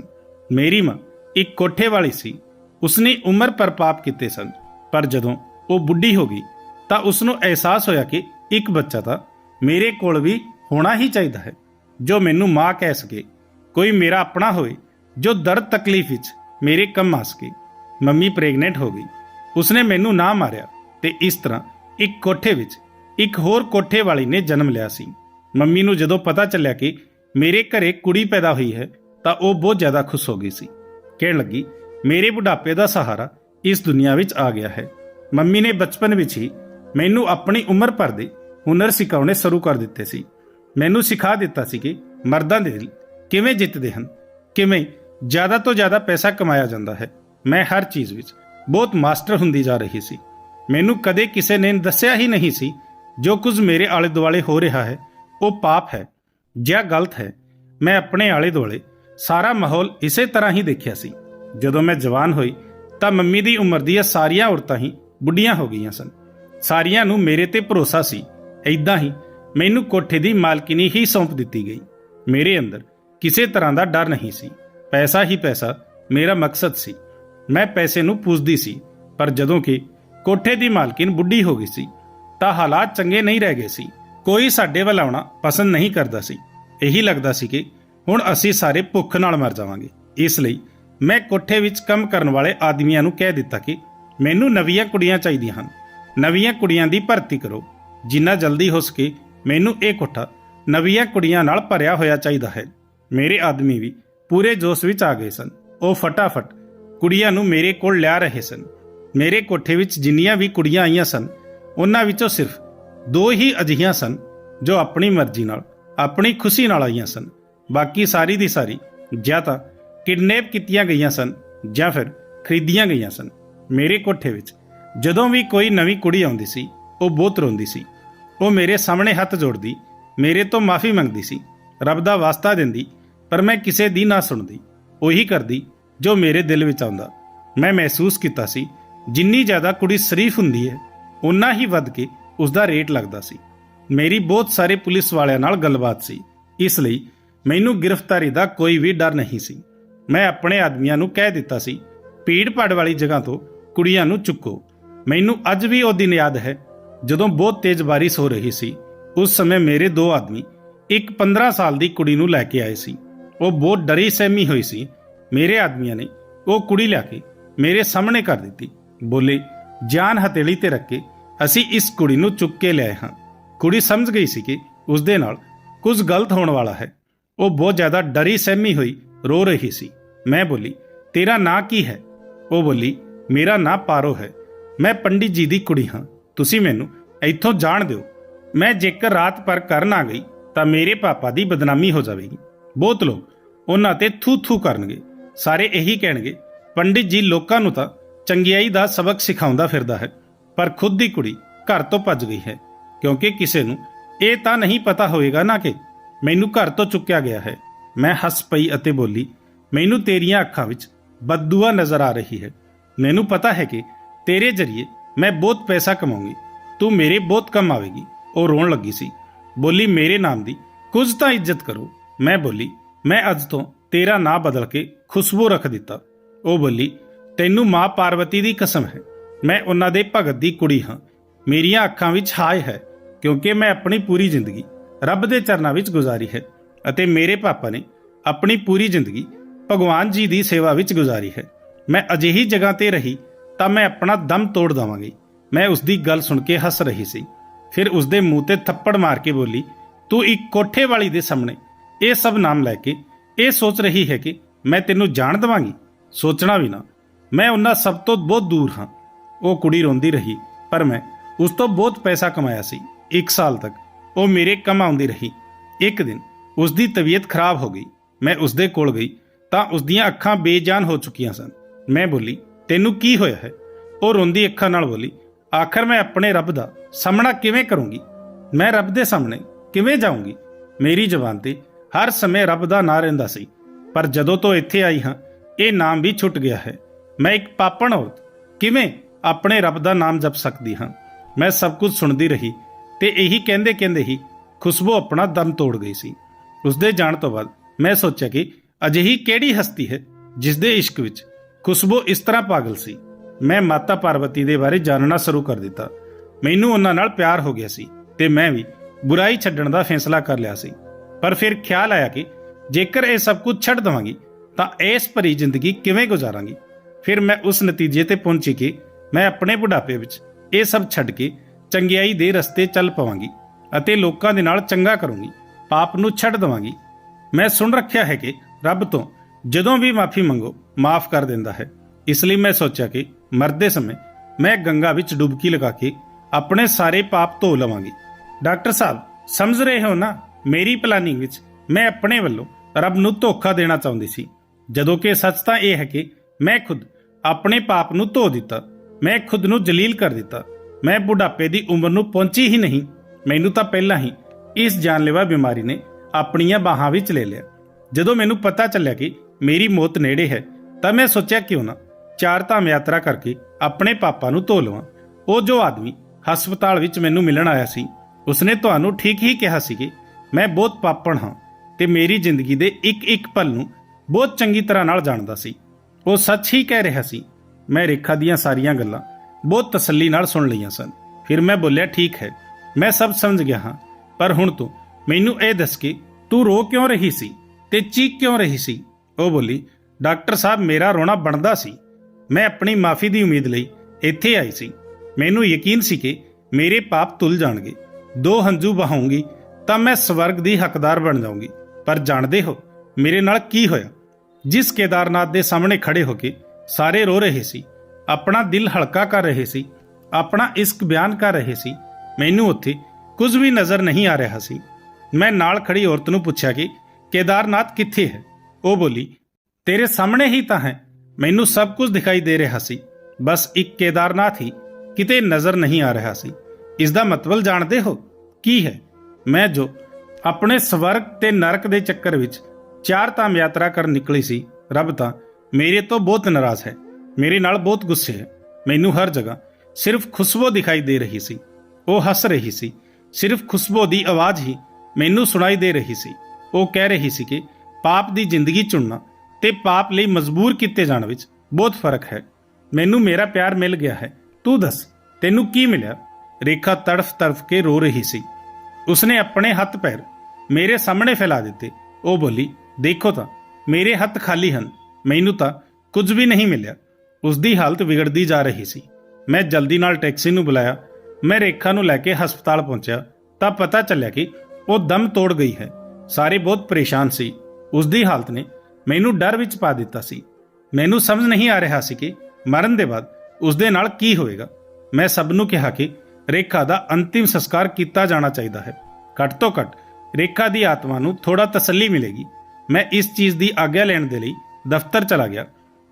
A: ਮੇਰੀ ਮਾਂ ਇੱਕ ਕੋਠੇ ਵਾਲੀ ਸੀ। ਉਸਨੇ ਉਮਰ ਪਰ ਪਾਪ ਕੀਤੇ ਸਨ। ਪਰ ਜਦੋਂ ਉਹ ਬੁੱਢੀ ਹੋ ਗਈ, ਤਾਂ ਉਸ ਨੂੰ ਅਹਿਸਾਸ ਹੋਇਆ ਕਿ ਇੱਕ ਬੱਚਾ ਤਾਂ ਮੇਰੇ ਕੋਲ ਵੀ ਹੋਣਾ ਹੀ ਚਾਹੀਦਾ ਹੈ। ਜੋ ਮੈਨੂੰ ਮਾਂ ਕਹਿ ਸਕੇ, ਕੋਈ ਮੇਰਾ ਆਪਣਾ ਹੋਵੇ, ਜੋ ਦਰਦ ਤਕਲੀਫ ਵਿੱਚ ਮੇਰੇ ਕੰਮ ਆ ਸਕੇ। ਮੰਮੀ ਪ੍ਰੈਗਨੈਂਟ ਹੋ ਗਈ। ਉਸਨੇ ਮੈਨੂੰ ਨਾ ਮਾਰਿਆ ਤੇ ਇਸ ਤਰ੍ਹਾਂ ਇੱਕ ਕੋਠੇ ਵਿੱਚ ਇੱਕ ਹੋਰ ਕੋਠੇ ਵਾਲੀ ਨੇ ਜਨਮ ਲਿਆ ਸੀ। ਮੰਮੀ ਨੂੰ ਜਦੋਂ ਪਤਾ ਚੱਲਿਆ ਕਿ ਮੇਰੇ ਘਰੇ ਕੁੜੀ ਪੈਦਾ ਹੋਈ ਹੈ, ਤਾਂ ਉਹ ਬਹੁਤ ਜ਼ਿਆਦਾ ਖੁਸ਼ ਹੋ ਗਈ ਸੀ। ਕਹਿਣ ਲੱਗੀ, ਮੇਰੇ ਬੁਢਾਪੇ ਦਾ ਸਹਾਰਾ ਇਸ ਦੁਨੀਆ ਵਿੱਚ ਆ ਗਿਆ ਹੈ। ਮੰਮੀ ਨੇ ਬਚਪਨ ਵਿੱਚ ਹੀ ਮੈਨੂੰ ਆਪਣੀ ਉਮਰ ਭਰ ਦੇ ਹੁਨਰ ਸਿਖਾਉਣੇ ਸ਼ੁਰੂ ਕਰ ਦਿੱਤੇ ਸੀ। ਮੈਨੂੰ ਸਿਖਾ ਦਿੱਤਾ ਸੀ ਕਿ ਮਰਦਾਂ ਦੇ ਦਿਲ ਕਿਵੇਂ ਜਿੱਤਦੇ ਹਨ, ਕਿਵੇਂ ਜ਼ਿਆਦਾ ਤੋਂ ਜ਼ਿਆਦਾ ਪੈਸਾ ਕਮਾਇਆ ਜਾਂਦਾ ਹੈ। ਮੈਂ ਹਰ ਚੀਜ਼ ਵਿੱਚ ਬਹੁਤ ਮਾਸਟਰ ਹੁੰਦੀ ਜਾ ਰਹੀ ਸੀ। ਮੈਨੂੰ ਕਦੇ ਕਿਸੇ ਨੇ ਦੱਸਿਆ ਹੀ ਨਹੀਂ ਸੀ ਜੋ ਕੁਝ ਮੇਰੇ ਆਲੇ ਦੁਆਲੇ ਹੋ ਰਿਹਾ ਹੈ। ਉਹ ਪਾਪ ਹੈ ਜਾਂ ਗਲਤ ਹੈ। ਮੈਂ ਆਪਣੇ ਆਲੇ ਦੁਆਲੇ ਸਾਰਾ ਮਾਹੌਲ ਇਸੇ ਤਰ੍ਹਾਂ ਹੀ ਦੇਖਿਆ ਸੀ। ਜਦੋਂ ਮੈਂ ਜਵਾਨ ਹੋਈ, ਤਾਂ ਮੰਮੀ ਦੀ ਉਮਰ ਦੀਆਂ ਸਾਰੀਆਂ ਔਰਤਾਂ ਹੀ ਬੁੱਢੀਆਂ ਹੋ ਗਈਆਂ ਸਨ। ਸਾਰੀਆਂ ਨੂੰ ਮੇਰੇ ਤੇ ਭਰੋਸਾ ਸੀ। ਐਦਾਂ ਹੀ ਮੈਨੂੰ ਕੋਠੇ ਦੀ ਮਾਲਕਿਨੀ ਹੀ ਸੌਂਪ ਦਿੱਤੀ ਗਈ। ਮੇਰੇ ਅੰਦਰ ਕਿਸੇ ਤਰ੍ਹਾਂ ਦਾ ਡਰ ਨਹੀਂ ਸੀ। ਪੈਸਾ ਹੀ ਪੈਸਾ ਮੇਰਾ ਮਕਸਦ ਸੀ। ਮੈਂ ਪੈਸੇ ਨੂੰ ਪੂਜਦੀ ਸੀ, ਪਰ ਜਦੋਂ ਕਿ ਕੋਠੇ ਦੀ ਮਾਲਕਿਨ ਬੁੱਢੀ ਹੋ ਗਈ ਸੀ, ਤਾਂ ਹਾਲਾਤ ਚੰਗੇ ਨਹੀਂ ਰਹਿ ਗਏ ਸੀ। ਕੋਈ ਸਾਡੇ ਵੱਲ ਆਉਣਾ ਪਸੰਦ ਨਹੀਂ ਕਰਦਾ ਸੀ। ਇਹੀ ਲੱਗਦਾ ਸੀ ਕਿ ਹੁਣ ਅਸੀਂ ਸਾਰੇ ਭੁੱਖ ਨਾਲ ਮਰ ਜਾਵਾਂਗੇ। ਇਸ ਲਈ ਮੈਂ ਕੋਠੇ ਵਿੱਚ ਕੰਮ ਕਰਨ ਵਾਲੇ ਆਦਮੀਆਂ ਨੂੰ ਕਹਿ ਦਿੱਤਾ ਕਿ ਮੈਨੂੰ ਨਵੀਆਂ ਕੁੜੀਆਂ ਚਾਹੀਦੀਆਂ ਹਨ। ਨਵੀਆਂ ਕੁੜੀਆਂ ਦੀ ਭਰਤੀ ਕਰੋ। ਜਿੰਨਾ ਜਲਦੀ ਹੋ ਸਕੇ ਮੈਨੂੰ ਇਹ ਕੋਠਾ ਨਵੀਆਂ ਕੁੜੀਆਂ ਨਾਲ ਭਰਿਆ ਹੋਇਆ ਚਾਹੀਦਾ ਹੈ। ਮੇਰੇ ਆਦਮੀ ਵੀ ਪੂਰੇ ਜੋਸ਼ ਵਿੱਚ ਆ ਗਏ ਸਨ। ਉਹ ਫਟਾਫਟ ਕੁੜੀਆਂ ਨੂੰ ਮੇਰੇ ਕੋਲ ਲਿਆ ਰਹੇ ਸਨ। ਮੇਰੇ ਕੋਠੇ ਵਿੱਚ ਜਿੰਨੀਆਂ ਵੀ ਕੁੜੀਆਂ ਆਈਆਂ ਸਨ, ਉਹਨਾਂ ਵਿੱਚੋਂ ਸਿਰਫ ਦੋ ਹੀ ਅਜਿਹੀਆਂ ਸਨ ਜੋ ਆਪਣੀ ਮਰਜ਼ੀ ਨਾਲ, ਆਪਣੀ ਖੁਸ਼ੀ ਨਾਲ ਆਈਆਂ ਸਨ। ਬਾਕੀ ਸਾਰੀ ਦੀ ਸਾਰੀ ਜਾਂ ਤਾਂ ਕਿਡਨੈਪ ਕੀਤੀਆਂ ਗਈਆਂ ਸਨ ਜਾਂ ਫਿਰ ਖਰੀਦੀਆਂ ਗਈਆਂ ਸਨ। ਮੇਰੇ ਕੋਠੇ ਵਿੱਚ ਜਦੋਂ ਵੀ ਕੋਈ ਨਵੀਂ ਕੁੜੀ ਆਉਂਦੀ ਸੀ, ਉਹ ਬਹੁਤ ਰੋਂਦੀ ਸੀ। ਉਹ ਮੇਰੇ ਸਾਹਮਣੇ ਹੱਥ ਜੋੜਦੀ, ਮੇਰੇ ਤੋਂ ਮਾਫੀ ਮੰਗਦੀ ਸੀ, ਰੱਬ ਦਾ ਵਾਸਤਾ ਦਿੰਦੀ, ਪਰ ਮੈਂ ਕਿਸੇ ਦੀ ਨਾ ਸੁਣਦੀ। ਉਹੀ ਕਰਦੀ ਜੋ ਮੇਰੇ ਦਿਲ ਵਿੱਚ ਆਉਂਦਾ। ਮੈਂ ਮਹਿਸੂਸ ਕੀਤਾ ਸੀ, ਜਿੰਨੀ ਜ਼ਿਆਦਾ ਕੁੜੀ ਸ਼ਰੀਫ ਹੁੰਦੀ ਹੈ ਉਨਾ ਹੀ ਵੱਧ ਕੇ ਉਸ ਦਾ ਰੇਟ ਲੱਗਦਾ ਸੀ। ਮੇਰੀ ਬਹੁਤ ਸਾਰੇ ਪੁਲਿਸ ਵਾਲਿਆਂ ਨਾਲ ਗੱਲਬਾਤ ਸੀ। ਇਸ ਲਈ ਮੈਨੂੰ ਗ੍ਰਿਫਤਾਰੀ ਦਾ ਕੋਈ ਵੀ ਡਰ ਨਹੀਂ ਸੀ। ਮੈਂ ਆਪਣੇ ਆਦਮੀਆਂ ਨੂੰ ਕਹਿ ਦਿੱਤਾ ਸੀ, ਭੀੜ ਭੜ ਵਾਲੀ ਜਗ੍ਹਾ ਤੋਂ ਕੁੜੀਆਂ ਨੂੰ ਚੁੱਕੋ। ਮੈਨੂੰ ਅੱਜ ਵੀ ਉਹ ਦਿਨ ਯਾਦ ਹੈ, ਜਦੋਂ ਬਹੁਤ ਤੇਜ਼ ਬਾਰਿਸ਼ ਹੋ ਰਹੀ ਸੀ। ਉਸ ਸਮੇਂ ਮੇਰੇ ਦੋ ਆਦਮੀ, ਇੱਕ 15 ਸਾਲ ਦੀ ਕੁੜੀ ਨੂੰ ਲੈ ਕੇ ਆਏ ਸੀ। ਉਹ ਬਹੁਤ ਡਰੀ ਸਹਿਮੀ ਹੋਈ ਸੀ। ਮੇਰੇ ਆਦਮੀਆਂ ਨੇ ਉਹ ਕੁੜੀ ਲਿਆ ਕੇ ਮੇਰੇ ਸਾਹਮਣੇ ਕਰ ਦਿੱਤੀ। ਬੋਲੇ, ਜਾਨ ਹਥੇਲੀ ਤੇ ਰੱਖ ਕੇ ਅਸੀਂ ਇਸ ਕੁੜੀ ਨੂੰ ਚੁੱਕ ਕੇ ਲਿਆਏ ਹਾਂ। ਕੁੜੀ ਸਮਝ ਗਈ ਸੀ ਕਿ ਉਸ ਦੇ ਨਾਲ ਕੁਝ ਗਲਤ ਹੋਣ ਵਾਲਾ ਹੈ। ਉਹ ਬਹੁਤ ਜ਼ਿਆਦਾ ਡਰੀ ਸਹਿਮੀ ਹੋਈ ਰੋ ਰਹੀ ਸੀ। ਮੈਂ ਬੋਲੀ, ਤੇਰਾ ਨਾਂ ਕੀ ਹੈ? ਉਹ ਬੋਲੀ, ਮੇਰਾ ਨਾਂ ਪਾਰੋ ਹੈ। ਮੈਂ ਪੰਡਿਤ ਜੀ ਦੀ ਕੁੜੀ ਹਾਂ। ਤੁਸੀਂ ਮੈਨੂੰ ਇੱਥੋਂ ਜਾਣ ਦਿਓ। ਮੈਂ ਜੇਕਰ ਰਾਤ ਪਰ ਘਰ ਨਾ ਗਈ, ਤਾਂ ਮੇਰੇ ਪਾਪਾ ਦੀ ਬਦਨਾਮੀ ਹੋ ਜਾਵੇਗੀ। ਬਹੁਤ ਲੋਕ ਉਹਨਾਂ ਤੇ ਥੂ ਥੂ ਕਰਨਗੇ। ਸਾਰੇ ਇਹੀ ਕਹਿਣਗੇ, ਪੰਡਿਤ ਜੀ ਲੋਕਾਂ ਨੂੰ ਤਾਂ ਚੰਗਿਆਈ ਦਾ ਸਬਕ ਸਿਖਾਉਂਦਾ ਫਿਰਦਾ ਹੈ। ਪਰ ਖੁਦ ਦੀ ਕੁੜੀ ਘਰ ਤੋਂ ਭੱਜ ਗਈ ਹੈ, ਕਿਉਂਕਿ ਕਿਸੇ ਨੂੰ ਇਹ ਤਾਂ ਨਹੀਂ ਪਤਾ ਹੋਵੇਗਾ ਨਾ ਕਿ ਮੈਨੂੰ ਘਰ ਤੋਂ ਚੁੱਕਿਆ ਗਿਆ ਹੈ। ਮੈਂ ਹੱਸ ਪਈ ਅਤੇ ਬੋਲੀ, ਮੈਨੂੰ ਤੇਰੀਆਂ ਅੱਖਾਂ ਵਿੱਚ ਬਦਦੁਆ ਨਜ਼ਰ ਆ ਰਹੀ ਹੈ। ਮੈਨੂੰ ਪਤਾ ਹੈ ਕਿ ਤੇਰੇ ਜ਼ਰੀਏ ਮੈਂ ਬਹੁਤ ਪੈਸਾ ਕਮਾਉਂਗੀ। ਤੂੰ ਮੇਰੇ ਬਹੁਤ ਕੰਮ ਆਵੇਗੀ। ਉਹ ਰੋਣ ਲੱਗੀ ਸੀ। ਬੋਲੀ, ਮੇਰੇ ਨਾਮ ਦੀ ਕੁਝ ਤਾਂ ਇੱਜ਼ਤ ਕਰੋ। ਮੈਂ ਬੋਲੀ, ਮੈਂ ਅੱਜ ਤੋਂ ਤੇਰਾ ਨਾਂ ਬਦਲ ਕੇ ਖੁਸ਼ਬੂ ਰੱਖ ਦਿੱਤਾ। ਉਹ ਬੋਲੀ, ਤੈਨੂੰ ਮਾਂ ਪਾਰਵਤੀ ਦੀ ਕਸਮ ਹੈ। ਮੈਂ ਉਹਨਾਂ ਦੇ ਭਗਤ ਦੀ ਕੁੜੀ ਹਾਂ। ਮੇਰੀਆਂ ਅੱਖਾਂ ਵਿੱਚ ਹਾਏ ਹੈ, ਕਿਉਂਕਿ ਮੈਂ ਆਪਣੀ ਪੂਰੀ ਜ਼ਿੰਦਗੀ ਰੱਬ ਦੇ ਚਰਨਾਂ ਵਿੱਚ ਗੁਜ਼ਾਰੀ ਹੈ ਅਤੇ ਮੇਰੇ ਪਾਪਾ ਨੇ ਆਪਣੀ ਪੂਰੀ ਜ਼ਿੰਦਗੀ ਭਗਵਾਨ ਜੀ ਦੀ ਸੇਵਾ ਵਿੱਚ ਗੁਜ਼ਾਰੀ ਹੈ। ਮੈਂ ਅਜਿਹੀ ਜਗ੍ਹਾ ਤੇ ਰਹੀ ਤਾਂ ਮੈਂ ਆਪਣਾ ਦਮ ਤੋੜ ਦਵਾਂਗੀ। ਮੈਂ ਉਸ ਦੀ ਗੱਲ ਸੁਣ ਕੇ ਹੱਸ ਰਹੀ ਸੀ। ਫਿਰ ਉਸ ਦੇ ਮੂੰਹ ਤੇ ਥੱਪੜ ਮਾਰ ਕੇ ਬੋਲੀ, ਤੂੰ ਇੱਕ ਕੋਠੇ ਵਾਲੀ ਦੇ ਸਾਹਮਣੇ ਇਹ ਸਭ ਨਾਮ ਲੈ ਕੇ ਇਹ ਸੋਚ ਰਹੀ ਹੈ ਕਿ ਮੈਂ ਤੈਨੂੰ ਜਾਣ ਦਵਾਂਗੀ? ਸੋਚਣਾ ਵੀ ਨਾ। ਮੈਂ ਉਹਨਾਂ ਸਭ ਤੋਂ ਬਹੁਤ ਦੂਰ ਹਾਂ। ਉਹ ਕੁੜੀ ਰੋਂਦੀ ਰਹੀ, ਪਰ ਮੈਂ ਉਸ ਤੋਂ ਬਹੁਤ ਪੈਸਾ ਕਮਾਇਆ ਸੀ, ਇੱਕ ਸਾਲ ਤੱਕ। ਉਹ ਮੇਰੇ ਕੰਮ ਆਉਂਦੀ ਰਹੀ। ਇੱਕ ਦਿਨ ਉਸ ਦੀ ਤਬੀਅਤ ਖਰਾਬ ਹੋ ਗਈ। ਮੈਂ ਉਸ ਦੇ ਕੋਲ ਗਈ ਤਾਂ ਉਸ ਦੀਆਂ ਅੱਖਾਂ ਬੇਜਾਨ ਹੋ ਚੁੱਕੀਆਂ ਸਨ। ਮੈਂ ਬੋਲੀ, ਤੈਨੂੰ ਕੀ ਹੋਇਆ ਹੈ? ਉਹ ਰੋਂਦੀ ਅੱਖਾਂ ਨਾਲ ਬੋਲੀ, ਆਖਰ ਮੈਂ ਆਪਣੇ ਰੱਬ ਦਾ ਸਾਹਮਣਾ ਕਿਵੇਂ ਕਰੂੰਗੀ? ਮੈਂ ਰੱਬ ਦੇ ਸਾਹਮਣੇ ਕਿਵੇਂ ਜਾਊਂਗੀ? ਮੇਰੀ ਜ਼ੁਬਾਨ ਤੇ ਹਰ ਸਮੇਂ ਰੱਬ ਦਾ ਨਾਂ ਰਹਿੰਦਾ ਸੀ। ਪਰ ਜਦੋਂ ਤੋਂ ਇੱਥੇ ਆਈ ਹਾਂ, ਇਹ ਨਾਮ ਵੀ ਛੁੱਟ ਗਿਆ ਹੈ। ਮੈਂ ਇੱਕ ਪਾਪਣ ਔਰਤ। ਕਿਵੇਂ ਆਪਣੇ ਰੱਬ ਦਾ ਨਾਮ ਜਪ ਸਕਦੀ ਹਾਂ। ਮੈਂ ਸਭ ਕੁਝ ਸੁਣਦੀ ਰਹੀ ਤੇ ਇਹੀ ਕਹਿੰਦੇ ਕਹਿੰਦੇ ਹੀ ਖੁਸ਼ਬੂ ਆਪਣਾ ਦਮ ਤੋੜ ਗਈ ਸੀ। ਉਸ ਦੇ ਜਾਣ ਤੋਂ ਬਾਅਦ ਮੈਂ ਸੋਚਿਆ ਕਿ ਅਜਿਹੀ ਕਿਹੜੀ ਹਸਤੀ ਹੈ ਜਿਸ ਦੇ ਇਸ਼ਕ ਵਿੱਚ ਖੁਸ਼ਬੂ ਇਸ ਤਰ੍ਹਾਂ ਪਾਗਲ ਸੀ। ਮੈਂ ਮਾਤਾ ਪਾਰਵਤੀ ਦੇ ਬਾਰੇ ਜਾਣਨਾ ਸ਼ੁਰੂ ਕਰ ਦਿੱਤਾ। ਮੈਨੂੰ ਉਹਨਾਂ ਨਾਲ ਪਿਆਰ ਹੋ ਗਿਆ ਸੀ ਤੇ ਮੈਂ ਵੀ ਬੁਰਾਈ ਛੱਡਣ ਦਾ ਫੈਸਲਾ ਕਰ ਲਿਆ ਸੀ। ਪਰ ਫਿਰ ਖਿਆਲ ਆਇਆ ਕਿ ਜੇਕਰ ਇਹ ਸਭ ਕੁਝ ਛੱਡ ਦਵਾਂਗੀ ਤਾਂ ਇਸ ਭਰੀ ਜ਼ਿੰਦਗੀ ਕਿਵੇਂ ਗੁਜ਼ਾਰਾਂਗੀ। ਫਿਰ ਮੈਂ ਉਸ ਨਤੀਜੇ ਤੇ ਪਹੁੰਚੀ ਕਿ ਮੈਂ ਆਪਣੇ ਬੁਢਾਪੇ ਵਿੱਚ ਇਹ ਸਭ ਛੱਡ ਕੇ ਚੰਗਿਆਈ ਦੇ ਰਸਤੇ ਚੱਲ ਪਵਾਂਗੀ ਅਤੇ ਲੋਕਾਂ ਦੇ ਨਾਲ ਚੰਗਾ ਕਰੂੰਗੀ, ਪਾਪ ਨੂੰ ਛੱਡ ਦਵਾਂਗੀ। ਮੈਂ ਸੁਣ ਰੱਖਿਆ ਹੈ ਕਿ ਰੱਬ ਤੋਂ ਜਦੋਂ ਵੀ ਮਾਫੀ ਮੰਗੋ, ਮਾਫ ਕਰ ਦਿੰਦਾ ਹੈ। ਇਸ ਲਈ ਮੈਂ ਸੋਚਿਆ ਕਿ ਮਰਦੇ ਸਮੇਂ ਮੈਂ ਗੰਗਾ ਵਿੱਚ ਡੁਬਕੀ ਲਗਾ ਕੇ ਆਪਣੇ ਸਾਰੇ ਪਾਪ ਧੋ ਲਵਾਂਗੀ। ਡਾਕਟਰ ਸਾਹਿਬ, ਸਮਝ ਰਹੇ ਹੋ ਨਾ? ਮੇਰੀ ਪਲਾਨਿੰਗ ਵਿੱਚ ਮੈਂ ਆਪਣੇ ਵੱਲੋਂ ਰੱਬ ਨੂੰ ਧੋਖਾ ਦੇਣਾ ਚਾਹੁੰਦੀ ਸੀ। ਜਦੋਂ ਕਿ ਸੱਚ ਤਾਂ ਇਹ ਹੈ ਕਿ ਮੈਂ ਖੁਦ ਆਪਣੇ ਪਾਪ ਨੂੰ ਧੋ ਦਿੱਤਾ ਮੈਂ ਖੁਦ ਨੂੰ ਜਲੀਲ ਕਰ ਦਿੱਤਾ। ਮੈਂ ਬੁਢਾਪੇ ਦੀ ਉਮਰ ਨੂੰ ਪਹੁੰਚੀ ਹੀ ਨਹੀਂ। ਮੈਨੂੰ ਤਾਂ ਪਹਿਲਾਂ ਹੀ ਇਸ ਜਾਨਲੇਵਾ ਬਿਮਾਰੀ ਨੇ ਆਪਣੀਆਂ ਬਾਹਾਂ ਵਿੱਚ ਲੈ ਲਿਆ। ਜਦੋਂ ਮੈਨੂੰ ਪਤਾ ਚੱਲਿਆ ਕਿ ਮੇਰੀ ਮੌਤ ਨੇੜੇ ਹੈ, ਤਾਂ ਮੈਂ ਸੋਚਿਆ ਕਿਉਂ ਨਾ ਚਾਰ ਧਾਮ ਯਾਤਰਾ ਕਰਕੇ ਆਪਣੇ ਪਾਪਾ ਨੂੰ ਧੋ ਲਵਾਂ। ਉਹ ਜੋ ਆਦਮੀ ਹਸਪਤਾਲ ਵਿੱਚ ਮੈਨੂੰ ਮਿਲਣ ਆਇਆ ਸੀ, ਉਸਨੇ ਤੁਹਾਨੂੰ ਠੀਕ ਹੀ ਕਿਹਾ ਸੀ ਕਿ ਮੈਂ ਬਹੁਤ ਪਾਪਣ ਹਾਂ ਤੇ ਮੇਰੀ ਜ਼ਿੰਦਗੀ ਦੇ ਇੱਕ ਇੱਕ ਪਲ ਨੂੰ ਬਹੁਤ ਚੰਗੀ ਤਰ੍ਹਾਂ ਨਾਲ ਜਾਣਦਾ ਸੀ। ਉਹ ਸੱਚ ਹੀ ਕਹਿ ਰਿਹਾ ਸੀ ਮੈਂ ਰੇਖਾ ਦੀਆਂ ਸਾਰੀਆਂ ਗੱਲਾਂ ਬਹੁਤ ਤਸੱਲੀ ਨਾਲ ਸੁਣ ਲਈਆਂ ਸਨ। ਫਿਰ ਮੈਂ ਬੋਲਿਆ, ਠੀਕ ਹੈ, ਮੈਂ ਸਭ ਸਮਝ ਗਿਆ ਹਾਂ। ਪਰ ਹੁਣ ਤੂੰ ਮੈਨੂੰ ਇਹ ਦੱਸ ਕੇ ਤੂੰ ਰੋ ਕਿਉਂ ਰਹੀ ਸੀ ਤੇ ਚੀਕ ਕਿਉਂ ਰਹੀ ਸੀ? ਉਹ ਬੋਲੀ, ਡਾਕਟਰ ਸਾਹਿਬ, ਮੇਰਾ ਰੋਣਾ ਬਣਦਾ ਸੀ। ਮੈਂ ਆਪਣੀ ਮਾਫੀ ਦੀ ਉਮੀਦ ਲਈ ਇੱਥੇ ਆਈ ਸੀ। ਮੈਨੂੰ ਯਕੀਨ ਸੀ ਕਿ ਮੇਰੇ ਪਾਪ ਤੁਲ ਜਾਣਗੇ। ਦੋ ਹੰਝੂ ਬਹਾਉਂਗੀ ਤਾਂ ਮੈਂ ਸਵਰਗ ਦੀ ਹੱਕਦਾਰ ਬਣ ਜਾਊਂਗੀ। ਪਰ ਜਾਣਦੇ ਹੋ ਮੇਰੇ ਨਾਲ ਕੀ ਹੋਇਆ? ਜਿਸ ਕੇਦਾਰਨਾਥ ਦੇ ਸਾਹਮਣੇ ਖੜੇ ਹੋ ਕੇ ਸਾਰੇ ਰੋ ਰਹੇ ਸੀ। ਆਪਣਾ ਦਿਲ ਹਲਕਾ ਕਰ ਰਹੇ ਸੀ। ਆਪਣਾ ਇਸ਼ਕ ਬਿਆਨ ਕਰ ਰਹੇ ਸੀ। ਮੈਨੂੰ ਉੱਥੇ ਕੁਝ ਵੀ ਨਜ਼ਰ ਨਹੀਂ ਆ ਰਿਹਾ ਸੀ। ਮੈਂ ਨਾਲ ਖੜੀ ਔਰਤ ਨੂੰ ਪੁੱਛਿਆ ਕਿ, ਕੇਦਾਰਨਾਥ ਕਿੱਥੇ ਹੈ? ਉਹ ਬੋਲੀ, ਤੇਰੇ ਸਾਹਮਣੇ ਹੀ ਤਾਂ ਹੈ। ਮੈਨੂੰ ਸਭ ਕੁਝ ਦਿਖਾਈ ਦੇ ਰਿਹਾ ਸੀ। ਬਸ ਇੱਕ ਕੇਦਾਰਨਾਥ ਹੀ ਕਿਤੇ ਨਜ਼ਰ ਨਹੀਂ ਆ ਰਿਹਾ ਸੀ। ਇਸ ਦਾ ਮਤਲਬ ਜਾਣਦੇ ਹੋ? ਕੀ ਹੈ? ਮੈਂ ਜੋ ਆਪਣੇ ਸਵਰਗ ਤੇ ਨਰਕ ਦੇ ਚੱਕਰ ਵਿੱਚ ਚਾਰ ਧਾਮ ਯਾਤਰਾ ਕਰਨ ਨਿਕਲੀ ਸੀ, ਰੱਬ ਤਾਂ ਮੇਰੇ ਤੋਂ ਬਹੁਤ ਨਾਰਾਜ਼ ਹੈ। ਮੇਰੇ ਨਾਲ ਬਹੁਤ ਗੁੱਸੇ ਹੈ। ਮੈਨੂੰ ਹਰ ਜਗ੍ਹਾ ਸਿਰਫ ਖੁਸ਼ਬੂ ਦਿਖਾਈ ਦੇ ਰਹੀ ਸੀ। ਉਹ ਹੱਸ ਰਹੀ ਸੀ। ਸਿਰਫ ਖੁਸ਼ਬੂ ਦੀ ਆਵਾਜ਼ ਹੀ ਮੈਨੂੰ ਸੁਣਾਈ ਦੇ ਰਹੀ ਸੀ। ਉਹ ਕਹਿ ਰਹੀ ਸੀ ਕਿ ਪਾਪ ਦੀ ਜ਼ਿੰਦਗੀ ਚੁਣਨਾ ਤੇ ਪਾਪ ਲਈ ਮਜਬੂਰ ਕੀਤੇ ਜਾਣ ਵਿੱਚ ਬਹੁਤ ਫ਼ਰਕ ਹੈ। ਮੈਨੂੰ ਮੇਰਾ ਪਿਆਰ ਮਿਲ ਗਿਆ ਹੈ। ਤੂੰ ਦੱਸ, ਤੈਨੂੰ ਕੀ ਮਿਲਿਆ? ਰੇਖਾ ਤੜਫ ਤੜਫ ਕੇ ਰੋ ਰਹੀ ਸੀ। ਉਸਨੇ ਆਪਣੇ ਹੱਥ ਪੈਰ ਮੇਰੇ ਸਾਹਮਣੇ ਫੈਲਾ ਦਿੱਤੇ। ਉਹ ਬੋਲੀ, ਦੇਖੋ ਤਾਂ, ਮੇਰੇ ਹੱਥ ਖਾਲੀ ਹਨ। ਮੈਨੂੰ ਤਾਂ ਕੁਝ ਵੀ ਨਹੀਂ ਮਿਲਿਆ। ਉਸ ਦੀ ਹਾਲਤ ਵਿਗੜਦੀ ਜਾ ਰਹੀ ਸੀ। ਮੈਂ ਜਲਦੀ ਨਾਲ ਟੈਕਸੀ ਨੂੰ ਬੁਲਾਇਆ। ਮੈਂ ਰੇਖਾ ਨੂੰ ਲੈ ਕੇ ਹਸਪਤਾਲ ਪਹੁੰਚਿਆ। ਤਾਂ ਪਤਾ ਚੱਲਿਆ ਕਿ ਉਹ ਦਮ ਤੋੜ ਗਈ ਹੈ। ਸਾਰੇ ਬਹੁਤ ਪਰੇਸ਼ਾਨ ਸੀ। ਉਸ ਦੀ ਹਾਲਤ ਨੇ ਮੈਨੂੰ ਡਰ ਵਿੱਚ ਪਾ ਦਿੱਤਾ ਸੀ। ਮੈਨੂੰ ਸਮਝ ਨਹੀਂ ਆ ਰਿਹਾ ਸੀ ਕਿ ਮਰਨ ਦੇ ਬਾਅਦ ਉਸ ਦੇ ਨਾਲ ਕੀ ਹੋਵੇਗਾ ਮੈਂ ਸਭ ਨੂੰ ਕਿਹਾ ਕਿ ਰੇਖਾ ਦਾ ਅੰਤਿਮ ਸੰਸਕਾਰ ਕੀਤਾ ਜਾਣਾ ਚਾਹੀਦਾ ਹੈ। ਘੱਟ ਤੋਂ ਘੱਟ ਰੇਖਾ ਦੀ ਆਤਮਾ ਨੂੰ ਥੋੜਾ ਤਸੱਲੀ ਮਿਲੇਗੀ। ਮੈਂ ਇਸ ਚੀਜ਼ ਦੀ ਆਗਿਆ ਲੈਣ ਦੇ ਲਈ ਦਫ਼ਤਰ ਚਲਾ ਗਿਆ,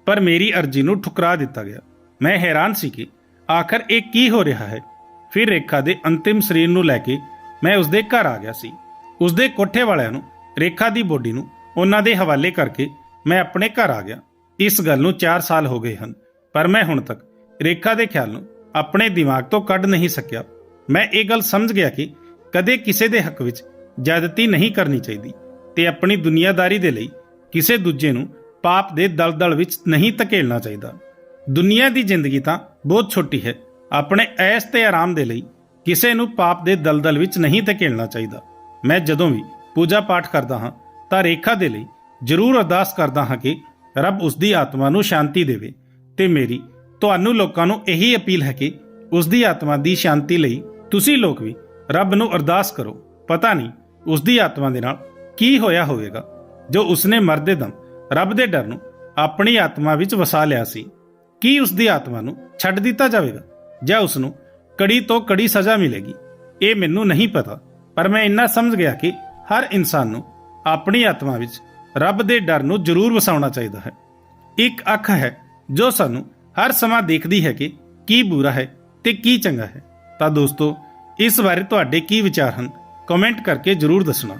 A: ਪਰ ਮੇਰੀ ਅਰਜ਼ੀ ਨੂੰ ਠੁਕਰਾ ਦਿੱਤਾ ਗਿਆ। ਮੈਂ ਹੈਰਾਨ ਸੀ ਕਿ ਆਖਰ ਇਹ ਕੀ ਹੋ ਰਿਹਾ ਹੈ। ਫਿਰ ਰੇਖਾ ਦੇ ਅੰਤਿਮ ਸਰੀਰ ਨੂੰ ਲੈ ਕੇ ਮੈਂ ਉਸਦੇ ਘਰ ਆ ਗਿਆ ਸੀ। ਉਸਦੇ ਕੋਠੇ ਵਾਲਿਆਂ ਨੂੰ, ਰੇਖਾ ਦੀ ਬੋਡੀ ਨੂੰ, ਉਹਨਾਂ ਦੇ ਹਵਾਲੇ ਕਰਕੇ ਮੈਂ ਆਪਣੇ ਘਰ ਆ ਗਿਆ। ਇਸ ਗੱਲ ਨੂੰ 4 ਸਾਲ ਹੋ ਗਏ ਹਨ, ਪਰ ਮੈਂ ਹੁਣ ਤੱਕ ਰੇਖਾ ਦੇ ਖਿਆਲ ਨੂੰ ਆਪਣੇ ਦਿਮਾਗ ਤੋਂ ਕੱਢ ਨਹੀਂ ਸਕਿਆ। ਮੈਂ ਇਹ ਗੱਲ ਸਮਝ ਗਿਆ ਕਿ ਕਦੇ ਕਿਸੇ ਦੇ ਹੱਕ ਵਿੱਚ ਜ਼ਿਆਦਤੀ ਨਹੀਂ ਕਰਨੀ ਚਾਹੀਦੀ ਤੇ ਆਪਣੀ ਦੁਨੀਆਦਾਰੀ ਦੇ ਲਈ ਕਿਸੇ ਦੂਜੇ ਨੂੰ ਪਾਪ ਦੇ ਦਲਦਲ ਵਿੱਚ ਨਹੀਂ ਧਕੇਲਣਾ ਚਾਹੀਦਾ। ਦੁਨੀਆ ਦੀ ਜ਼ਿੰਦਗੀ ਤਾਂ ਬਹੁਤ ਛੋਟੀ ਹੈ। ਆਪਣੇ ਐਸ਼ ਤੇ ਆਰਾਮ ਦੇ ਲਈ ਕਿਸੇ ਨੂੰ ਪਾਪ ਦੇ ਦਲਦਲ ਵਿੱਚ ਨਹੀਂ ਧਕੇਲਣਾ ਚਾਹੀਦਾ। ਮੈਂ ਜਦੋਂ ਵੀ ਪੂਜਾ ਪਾਠ ਕਰਦਾ ਹਾਂ ਤਾਂ ਰੇਖਾ ਦੇ ਲਈ ਜ਼ਰੂਰ ਅਰਦਾਸ ਕਰਦਾ ਹਾਂ ਕਿ ਰੱਬ ਉਸ ਦੀ ਆਤਮਾ ਨੂੰ ਸ਼ਾਂਤੀ ਦੇਵੇ ਤੇ ਮੇਰੀ, ਤੁਹਾਨੂੰ ਲੋਕਾਂ ਨੂੰ ਇਹੀ ਅਪੀਲ ਹੈ ਕਿ ਉਸ ਦੀ ਆਤਮਾ ਦੀ ਸ਼ਾਂਤੀ ਲਈ ਤੁਸੀਂ ਲੋਕ ਵੀ ਰੱਬ ਨੂੰ ਅਰਦਾਸ ਕਰੋ। ਪਤਾ ਨਹੀਂ ਉਸ ਦੀ ਆਤਮਾ ਦੇ ਨਾਲ ਕੀ ਹੋਇਆ ਹੋਵੇਗਾ। ਜੋ ਉਸਨੇ ਮਰਦੇ ਦਮ ਰੱਬ ਦੇ ਡਰ ਨੂੰ ਆਪਣੀ ਆਤਮਾ ਵਿੱਚ ਵਸਾ ਲਿਆ ਸੀ। ਕੀ ਉਸ ਦੀ ਆਤਮਾ ਨੂੰ ਛੱਡ ਦਿੱਤਾ ਜਾਵੇਗਾ? ਜਾਂ ਉਸ ਨੂੰ ਕੜੀ ਤੋਂ ਕੜੀ ਸਜ਼ਾ ਮਿਲੇਗੀ? ਇਹ ਮੈਨੂੰ ਨਹੀਂ ਪਤਾ, ਪਰ ਮੈਂ ਇੰਨਾ ਸਮਝ ਗਿਆ ਕਿ ਹਰ ਇਨਸਾਨ ਨੂੰ ਆਪਣੀ ਆਤਮਾ ਵਿੱਚ ਰੱਬ ਦੇ ਡਰ ਨੂੰ ਜ਼ਰੂਰ ਵਸਾਉਣਾ ਚਾਹੀਦਾ ਹੈ। ਇੱਕ ਅੱਖ ਹੈ ਜੋ ਸਾਨੂੰ ਹਰ ਸਮਾਂ ਦੇਖਦੀ ਹੈ ਕਿ ਕੀ ਬੁਰਾ ਹੈ ਤੇ ਕੀ ਚੰਗਾ ਹੈ। ਤਾਂ ਦੋਸਤੋ, ਇਸ ਬਾਰੇ ਤੁਹਾਡੇ ਕੀ ਵਿਚਾਰ ਹਨ? ਕਮੈਂਟ ਕਰਕੇ ਜ਼ਰੂਰ ਦੱਸਣਾ।